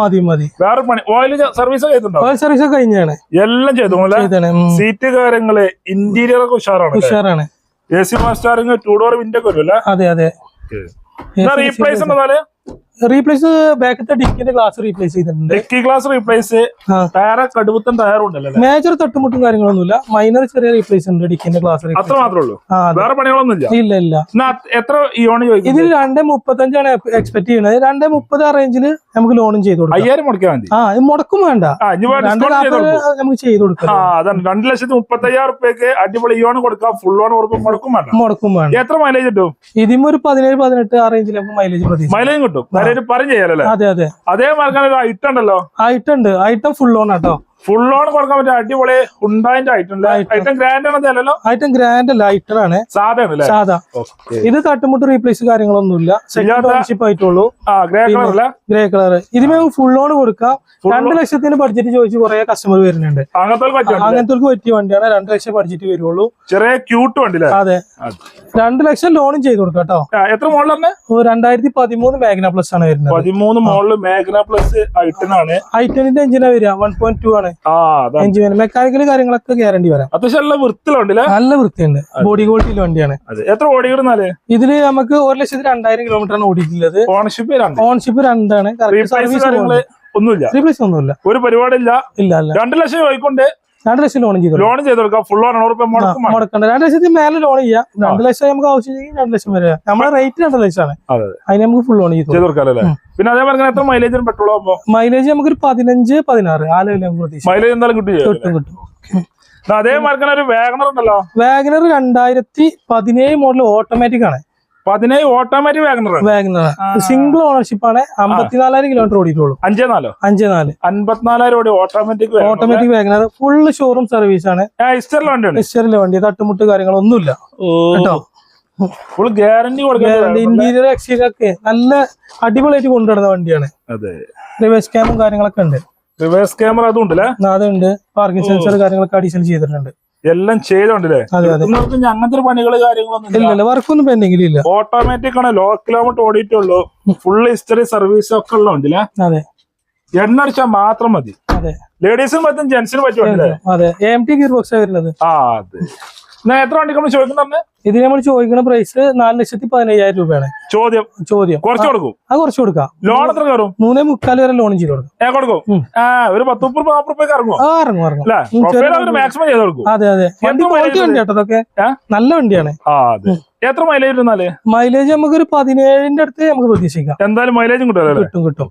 മതി. മതി വേറെ പണി. ഓയിൽ സർവീസ് ചെയ്തിട്ടുണ്ടോ? ഓയിൽ സർവീസ് ഒക്കെ കഴിഞ്ഞാണ്. എല്ലാം ചെയ്തു. സീറ്റ് കാര്യങ്ങൾ ഇന്റീരിയർ ഒക്കെ ഉഷാറാണ് ഉഷാറാണ്. എ സി മാസ്റ്റാറിങ് ടൂ ഡോർ വിൻഡോ ഒക്കെ വരുമല്ലേ? അതെ അതെ. റീപ്ലേസ് ഉണ്ടെന്നാൽ റീപ്ലേസ് ബാക്കത്തെ ഡിക്കിന്റെ ഗ്ലാസ് റീപ്ലേസ് ചെയ്തിട്ടുണ്ട്. ഡിക്കി ഗ്ലാസ് റീപ്ലേസ് ടയറ ടയർ കടുപ്പത്തൻ അല്ലേ? മേജർ തട്ടുമുട്ടും കാര്യങ്ങളൊന്നുമില്ല. മൈനർ ചെറിയ റീപ്ലേസ് ഉണ്ട് ഡിക്കിന്റെ ഗ്ലാസ് അത്ര മാത്രമേ ഉള്ളൂ? വേറെ പണികളൊന്നും ഇല്ല ഇല്ല. എത്ര ചോദിക്കും ഇതിൽ രണ്ടേ മുപ്പത്തഞ്ചാണ് എക്സ്പെക്ട് ചെയ്യുന്നത് രണ്ടേ മുപ്പത് ആ റേഞ്ചിൽ നമുക്ക് ലോണും ചെയ്ത് കൊടുക്കാം. അയ്യായിരം മുടക്കാൻ മതി. ആ ഇത് മുടക്കും വേണ്ട. നമുക്ക് ചെയ്ത് കൊടുക്കാം. രണ്ട് ലക്ഷത്തി മുപ്പത്തയ്യായിരം റുപ്യക്ക് അടിപൊളി ഇയോൺ കൊടുക്കാം. ഫുൾ ലോൺ കൊടുക്കും. മുടക്കും വേണ്ട. മുടക്കും വേണ്ട. എത്ര മൈലേജ് കിട്ടും? ഇതിന് ഒരു പതിനേഴ് പതിനെട്ട് ആ റേഞ്ചിൽ മൈലേജ് മൈലേജ് കിട്ടും. പറയും ചെയ്യാലല്ലേ? അതെ അതെ. അതേ മാർക്കാണ് ഒരു ഐറ്റം ഉണ്ടല്ലോ. ഐറ്റുണ്ട് ഐറ്റം ഫുൾ ഓൺ ആട്ടോ ഫുൾ ഓൺ കൊടുക്കാൻ പറ്റിയ അടിപൊളി ഉണ്ടായിന്റെ ഐറ്റം ഐറ്റം ഗ്രാൻഡ് ആണല്ലോ ഐറ്റം ഗ്രാൻഡ് ലൈറ്റർ ആണ്. സാധാരണ സാധാ. ഇത് തട്ടുമുട്ട് റീപ്ലേസ് കാര്യങ്ങളൊന്നുമില്ല. സെക്കൻഡ് ഇല്ലാത്ത- ആയിട്ടുള്ളൂ. ഗ്രേ കളർ ഗ്രേ കളർ ഇതിന് ഫുൾ ഓൺ കൊടുക്കാം. രണ്ടു ലക്ഷത്തിന് ബഡ്ജറ്റ് ചോദിച്ച് കുറെ കസ്റ്റമർ വരുന്നുണ്ട്. അങ്ങനത്തെ പറ്റും പറ്റിയ വണ്ടിയാണ്. രണ്ട് ലക്ഷം ബഡ്ജറ്റ് വരുള്ളൂ. ചെറിയ ക്യൂട്ട് വണ്ടി അതെ. രണ്ട് ലക്ഷം ലോണും ചെയ്ത് കൊടുക്കാം കേട്ടോ. എത്ര മോഡൽ തന്നെ ഒരു രണ്ടായിരത്തി പതിമൂന്ന് മാഗ്ന പ്ലസ് ആണ് വരുന്നത്. പതിമൂന്ന് മോഡൽ മേഘന പ്ലസ് ഐറ്റം ആണ്. ഐറ്റനിന്റെ എഞ്ചിനാ വരിക. വൺ പോയിന്റ് ടു ആണ്. എഞ്ചിൻ മെക്കാനിക്കൽ കാര്യങ്ങളൊക്കെ ഗ്യാരണ്ടി വരാം. അത്യാവശ്യം നല്ല വൃത്തിലുണ്ടല്ലേ നല്ല വൃത്തിയുണ്ട്. ബോഡി ക്വാളിറ്റി വണ്ടിയാണ്. എത്ര ഓടി ഓടിക്കിടുന്നാൽ ഇതിൽ നമുക്ക് ഒരു ലക്ഷത്തി രണ്ടായിരം കിലോമീറ്റർ ആണ് ഓടിയിട്ടുള്ളത്. ഓണർഷിപ്പ് ഓണർഷിപ്പ് ഓൺഷിപ്പ് രണ്ടാണ്. ഒന്നുമില്ല. റീപ്ലേസ് ഒന്നുമില്ല. ഒരു പരിപാടിയില്ല. ഇല്ല ഇല്ല. രണ്ട് ലക്ഷം ചോദിക്കൊണ്ട് രണ്ട് ലക്ഷം ലോൺ ചെയ്തു ലോൺ ചെയ്ത് കൊടുക്കാം. ഫുൾ ഓൺ രൂപ. മുടക്കണ്ട. രണ്ട് ലക്ഷത്തിന് മേലെ ലോൺ ചെയ്യാം. രണ്ട് ലക്ഷം നമുക്ക് ആവശ്യമെങ്കിൽ രണ്ട് ലക്ഷം വരെ നമ്മുടെ റേറ്റ് രണ്ട് ലക്ഷമാണ്. അതെ അതിന് നമുക്ക് ഫുൾ ലോൺ ചെയ്തു ചെയ്ത് കൊടുക്കാം. പിന്നെ അതേ തന്നെ എത്ര മൈലേജ് പെട്രോൾ മൈലേജ് നമുക്ക് ഒരു പതിനഞ്ച് പതിനാറ് ആ ലെവലിൽ മൈലേജ് എന്തായാലും കിട്ടും കിട്ടും കിട്ടും. അതേ മാർക്കാണ് ഒരു വാഗണർ ഉണ്ടല്ലോ. വാഗനർ രണ്ടായിരത്തി പതിനേഴ് മോഡൽ ഓട്ടോമാറ്റിക് ആണ്. പതിനേഴ് ഓട്ടോമാറ്റിക് വാഗണർ. സിംഗിൾ ഓണർഷിപ്പ് ആണ്. അമ്പത്തിനാലായിരം കിലോമീറ്റർ ഓടിയിട്ടുള്ളൂ. അഞ്ചേ നാലോ അഞ്ചേ നാല് അൻപത്തിനാലായിരം ഓടി automatic automatic WagonR full showroom service ആണ്. ഇസ്റ്ററിലെ വണ്ടിയാണ് വണ്ടി തട്ടുമുട്ട് കാര്യങ്ങളൊന്നുമില്ല. കേട്ടോ? ഫുൾ ഗ്യാരണ്ടി ഇന്റീരിയർ എക്സ്റ്റീരിയർ ഒക്കെ നല്ല അടിപൊളിയായിട്ട് കൊണ്ടുവരുന്ന വണ്ടിയാണ്. അതെ. റിവേഴ്സ് ക്യാമും കാര്യങ്ങളൊക്കെ ഉണ്ട്. റിവേഴ്സ് ക്യാമറ അതും ഉണ്ടല്ലേ? അതുണ്ട്. പാർക്കിംഗ് സെൻസർ കാര്യങ്ങളൊക്കെ അഡീഷണൽ ചെയ്തിട്ടുണ്ട്. എല്ലാം ചെയ്തോണ്ടല്ലേ? അങ്ങനത്തെ ഒരു പണികൾ കാര്യങ്ങളൊന്നും വർക്കൊന്നും പെൻഡിങ്ങിൽ ഇല്ല. ഓട്ടോമാറ്റിക് ആണ് ലോ കിലോമീറ്റർ ഓടിയിട്ടുള്ളൂ. ഫുൾ ഹിസ്റ്ററി സർവീസ് ഒക്കെ ഉള്ള വണ്ടില്ലേ അതെ. എണ്ണ അടിച്ചാൽ മാത്രം മതി. അതെ. ലേഡീസിനും പറ്റും ജെന്റ്സിനും പറ്റും അതെ. എം ടി ഗിയർ ബോക്സ് വരുന്നത്? ആ അതെ. എത്ര വണ്ടി നമ്മൾ ചോദിക്കുന്ന ഇതിന് നമ്മൾ ചോദിക്കുന്ന പ്രൈസ് നാല് ലക്ഷത്തി പതിനയ്യായിരം രൂപയാണ്. ചോദ്യം. ചോദ്യം. കുറച്ച് കൊടുക്കും. അത് കുറച്ച് കൊടുക്കാം. ലോൺ എത്ര കയറും? മൂന്നേ മുക്കാൽ വരെ ലോൺ ചെയ്ത് കൊടുക്കാം. കൊടുക്കും. ഒരു പത്ത് മുപ്പത് നാൽപ്പത് റുപ്യക്ക് ഇറങ്ങും ആ ഇറങ്ങും ഇറങ്ങും. മാക്സിമം ചെയ്ത് കൊടുക്കും. അതെ അതെ. വണ്ടി ക്വാളിറ്റി വണ്ടി കേട്ടോ അതൊക്കെ. നല്ല വണ്ടിയാണ്. എത്ര മൈലേജ് ഇരുന്നാൽ മൈലേജ് നമുക്ക് ഒരു പതിനേഴിന്റെ അടുത്ത് നമുക്ക് പ്രതീക്ഷിക്കാം. എന്തായാലും മൈലേജും കിട്ടും കിട്ടും കിട്ടും.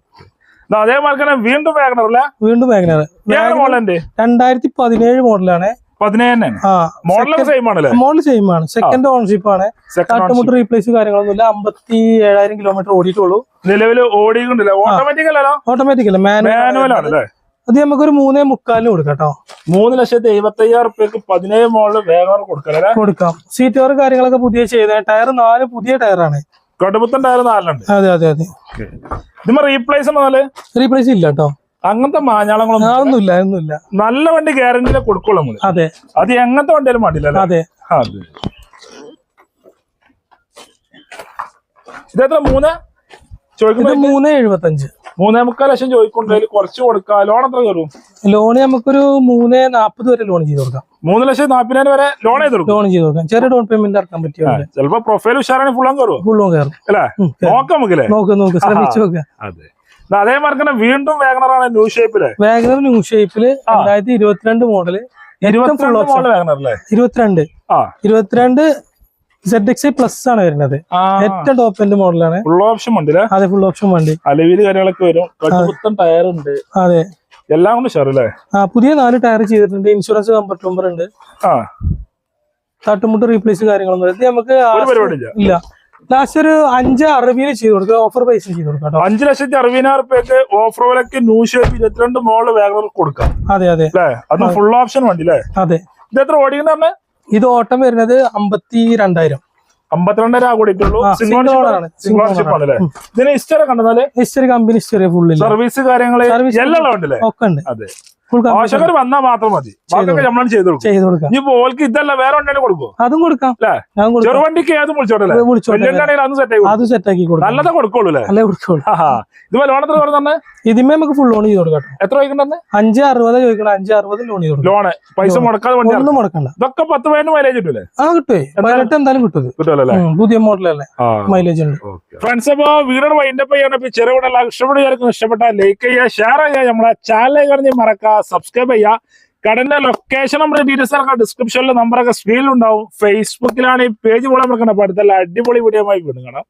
തന്നെ വീണ്ടും വാഗണർ അല്ലേ? വീണ്ടും മോഡലുണ്ട് രണ്ടായിരത്തി പതിനേഴ് മോഡലാണ്. മോഡൽ സെയിം ആണ്. സെക്കൻഡ് ഓണർഷിപ്പ് ആണ്. കാട്ടുമുട്ട് റീപ്ലേസ് കാര്യങ്ങളൊന്നുമില്ല. അമ്പത്തി ഏഴായിരം കിലോമീറ്റർ ഓടിയിട്ടുള്ളൂ. നിലവിൽ ഓടിയിട്ടുണ്ടല്ലോ? ഓട്ടോമാറ്റിക് അല്ലല്ലോ? ഓട്ടോമാറ്റിക് അല്ല. മാനുവൽ ആണ്. അത് നമുക്കൊരു മൂന്നേ മുക്കാലിന് കൊടുക്കാം കേട്ടോ. മൂന്ന് ലക്ഷത്തി എഴുപത്തി അയ്യായിരം റുപ്യക്ക് പതിനേഴ് മോളിൽ വേഗം കൊടുക്കാം സീറ്റ് കവർ കാര്യങ്ങളൊക്കെ പുതിയ ചെയ്ത. ടയർ നാല് പുതിയ ടയറാണ് കടുപ്പത്തൻ ടയർ നാലുണ്ട് അതെ അതെ അതെ. റീപ്ലേസ് റീപ്ലേസ് ഇല്ല കേട്ടോ. അങ്ങനത്തെ മാഞ്ഞാളങ്ങളൊന്നും അതൊന്നുമില്ല ഒന്നുമില്ല നല്ല വണ്ടി ഗ്യാരണ്ടിയിലെ കൊടുക്കുള്ളൂ നമ്മൾ. അതെ. അത് എങ്ങനത്തെ വണ്ടിയാലും മതിയില്ലല്ലേ അതെ. അതെ. ഇതെത്ര മൂന്ന്? ചോദിക്കുന്നത് മൂന്ന് എഴുപത്തഞ്ച്. മൂന്നേ മുക്കാൽ ലക്ഷം ചോദിക്കുന്നുണ്ടെങ്കിൽ കുറച്ച് കൊടുക്കാം. ലോൺ എത്ര കയറും? ലോൺ നമുക്കൊരു മൂന്ന് നാൽപ്പത് വരെ ലോൺ ചെയ്ത് കൊടുക്കാം. മൂന്ന് ലക്ഷം നാപ്പതിനായിരം വരെ ലോൺ ചെയ്ത് കൊടുക്കും. ലോൺ ചെയ്ത് കൊടുക്കാം. ചെറിയ ഡൗൺ പേയ്മെന്റ് ഇറക്കാൻ പറ്റിയ ചിലപ്പോ പ്രൊഫൈൽ ഉഷാറാണ് ഫുള്ളും കയറും. ഫുള്ളും കയറും. അല്ലേ. നോക്കാം നമുക്കല്ലേ? നോക്ക് നോക്ക്. ശ്രമിച്ചു നോക്കാം. അതെ. അതേമാതിരി തന്നെ വീണ്ടും വേഗണറാണ് ന്യൂ ഷേപ്പിൽ വാഗനർ ന്യൂ ഷേപ്പിൽ രണ്ടായിരത്തി ഇരുപത്തിരണ്ട് മോഡൽ ഇരുപത്തിരണ്ട് വേഗണർ ഇരുപത്തിരണ്ട്. സെഡ് എക്സ് പ്ലസ് ആണ് വരുന്നത്. ഏറ്റവും ടോപ്പ് എൻഡ് മോഡലാണ് ഫുൾ ഓപ്ഷൻ വണ്ടി അതെ ഫുൾ ഓപ്ഷൻ വണ്ടി. അലവിൽ കാര്യങ്ങളൊക്കെ വരും. കട്ടുപുത്തൻ ടയർ ഉണ്ട്. അതെ. എല്ലാം കൊണ്ട് ഷെയർ അല്ലേ ആ പുതിയ നാല് ടയർ ചെയ്തിട്ടുണ്ട്. ഇൻഷുറൻസ് കമ്പർട്ട് ഉണ്ട്. ആ. തട്ടുമുട്ട് റീപ്ലേസ് കാര്യങ്ങളൊന്നും. നമുക്ക് ഇല്ല. ലാസ്റ്റ് ഒരു അഞ്ച് അറുപതിന് ചെയ്ത് കൊടുക്കുക ഓഫർ പൈസ ചെയ്ത് കൊടുക്കാം അഞ്ചു ലക്ഷത്തി അറുപതിനായിരം റുപ്യക്ക് ഓഫർ വിലക്ക് ന്യൂ ഷേപ്പ് ഇരുപത്തിരണ്ട് മോൾ വേഗം കൊടുക്കാം. അതെ അതെ. അല്ലേ? അത് ഫുൾ ഓപ്ഷൻ വണ്ടി അല്ലേ? അതെ. ഇത് എത്ര ഓടിക്കുന്ന പറഞ്ഞ? ഇത് ഓട്ടം വരുന്നത് അമ്പത്തി രണ്ടായിരം അമ്പത്തിരണ്ടര കൂടിയിട്ടുള്ളൂ. സിംഗിൾ Single ഓണർഷിപ്പ് owner ആണ്. അല്ലേ ഇതിന് ഹിസ്റ്ററി കമ്പനി ഹിസ്റ്ററി ഫുള്ളില്ല സർവീസ് കാര്യങ്ങൾ എല്ലാം ഉണ്ടല്ലേ ഒക്കെ ഉണ്ട്. അതെ. ആവശ്യക്കാർ വന്നാൽ മാത്രം മതി. നമ്മളാണ് ചെയ്ത് കൊടുക്കും ചെയ്ത് കൊടുക്കാം ഓൾക്ക് ഇതല്ല വേറെ വണ്ടിയാണ് കൊടുക്കും. അതും കൊടുക്കാം. ചെറുവണ്ടിക്ക് ഏത് വിളിച്ചോട്ടെ നല്ലതാ കൊടുക്കുള്ളൂ അല്ലേ. ഇത് ലോണത്തിന് പറഞ്ഞെ ഇതിന്മേ നമുക്ക് ഫുൾ ലോൺ ചെയ്ത് കൊടുക്കാം എത്ര ചോദിക്കണ്ടെന്ന് അഞ്ച് അറുപത് ചോദിക്കണം. അഞ്ച് അറുപത് ലോൺ ചെയ്ത് ലോണ്. പൈസ മുടക്കാതെ വണ്ടി ഒന്നും മുടക്കണ്ട. ഇതൊക്കെ പത്ത് പതിനു മൈലേജ് കിട്ടൂലേ? ആ കിട്ടുവേ. പതിനെട്ട് എന്തായാലും കിട്ടും പുതിയ മോഡലല്ലേ മൈലേജ് ഉണ്ട്. ഫ്രണ്ട്സ് അപ്പൊ വീഡിയോ വൈൻഡപ്പ് ചെയ്യണം ഇപ്പൊ ചെറിയ വീടുള്ള ഇഷ്ടപ്പെടുകയായിരിക്കും ഇഷ്ടപ്പെട്ട ലൈക്ക് ചെയ്യുക ഷെയർ ചെയ്യുക. നമ്മളെ ചാനൽ കാണി മറക്കുക സബ്സ്ക്രൈബ് ചെയ്യുക കടന്റെ ലൊക്കേഷൻ നമ്മുടെ ഡീറ്റെയിൽസ് ഒക്കെ ഡിസ്ക്രിപ്ഷനിൽ നമ്പറൊക്കെ സ്ക്രീനിലുണ്ടാവും ഫേസ്ബുക്കിലാണ് ഈ പേജ് പോലെ മറക്കണം അപ്പൊ അടുത്തല്ല അടിപൊളി വീഡിയോ ആയി വീണ്ടും കാണാം.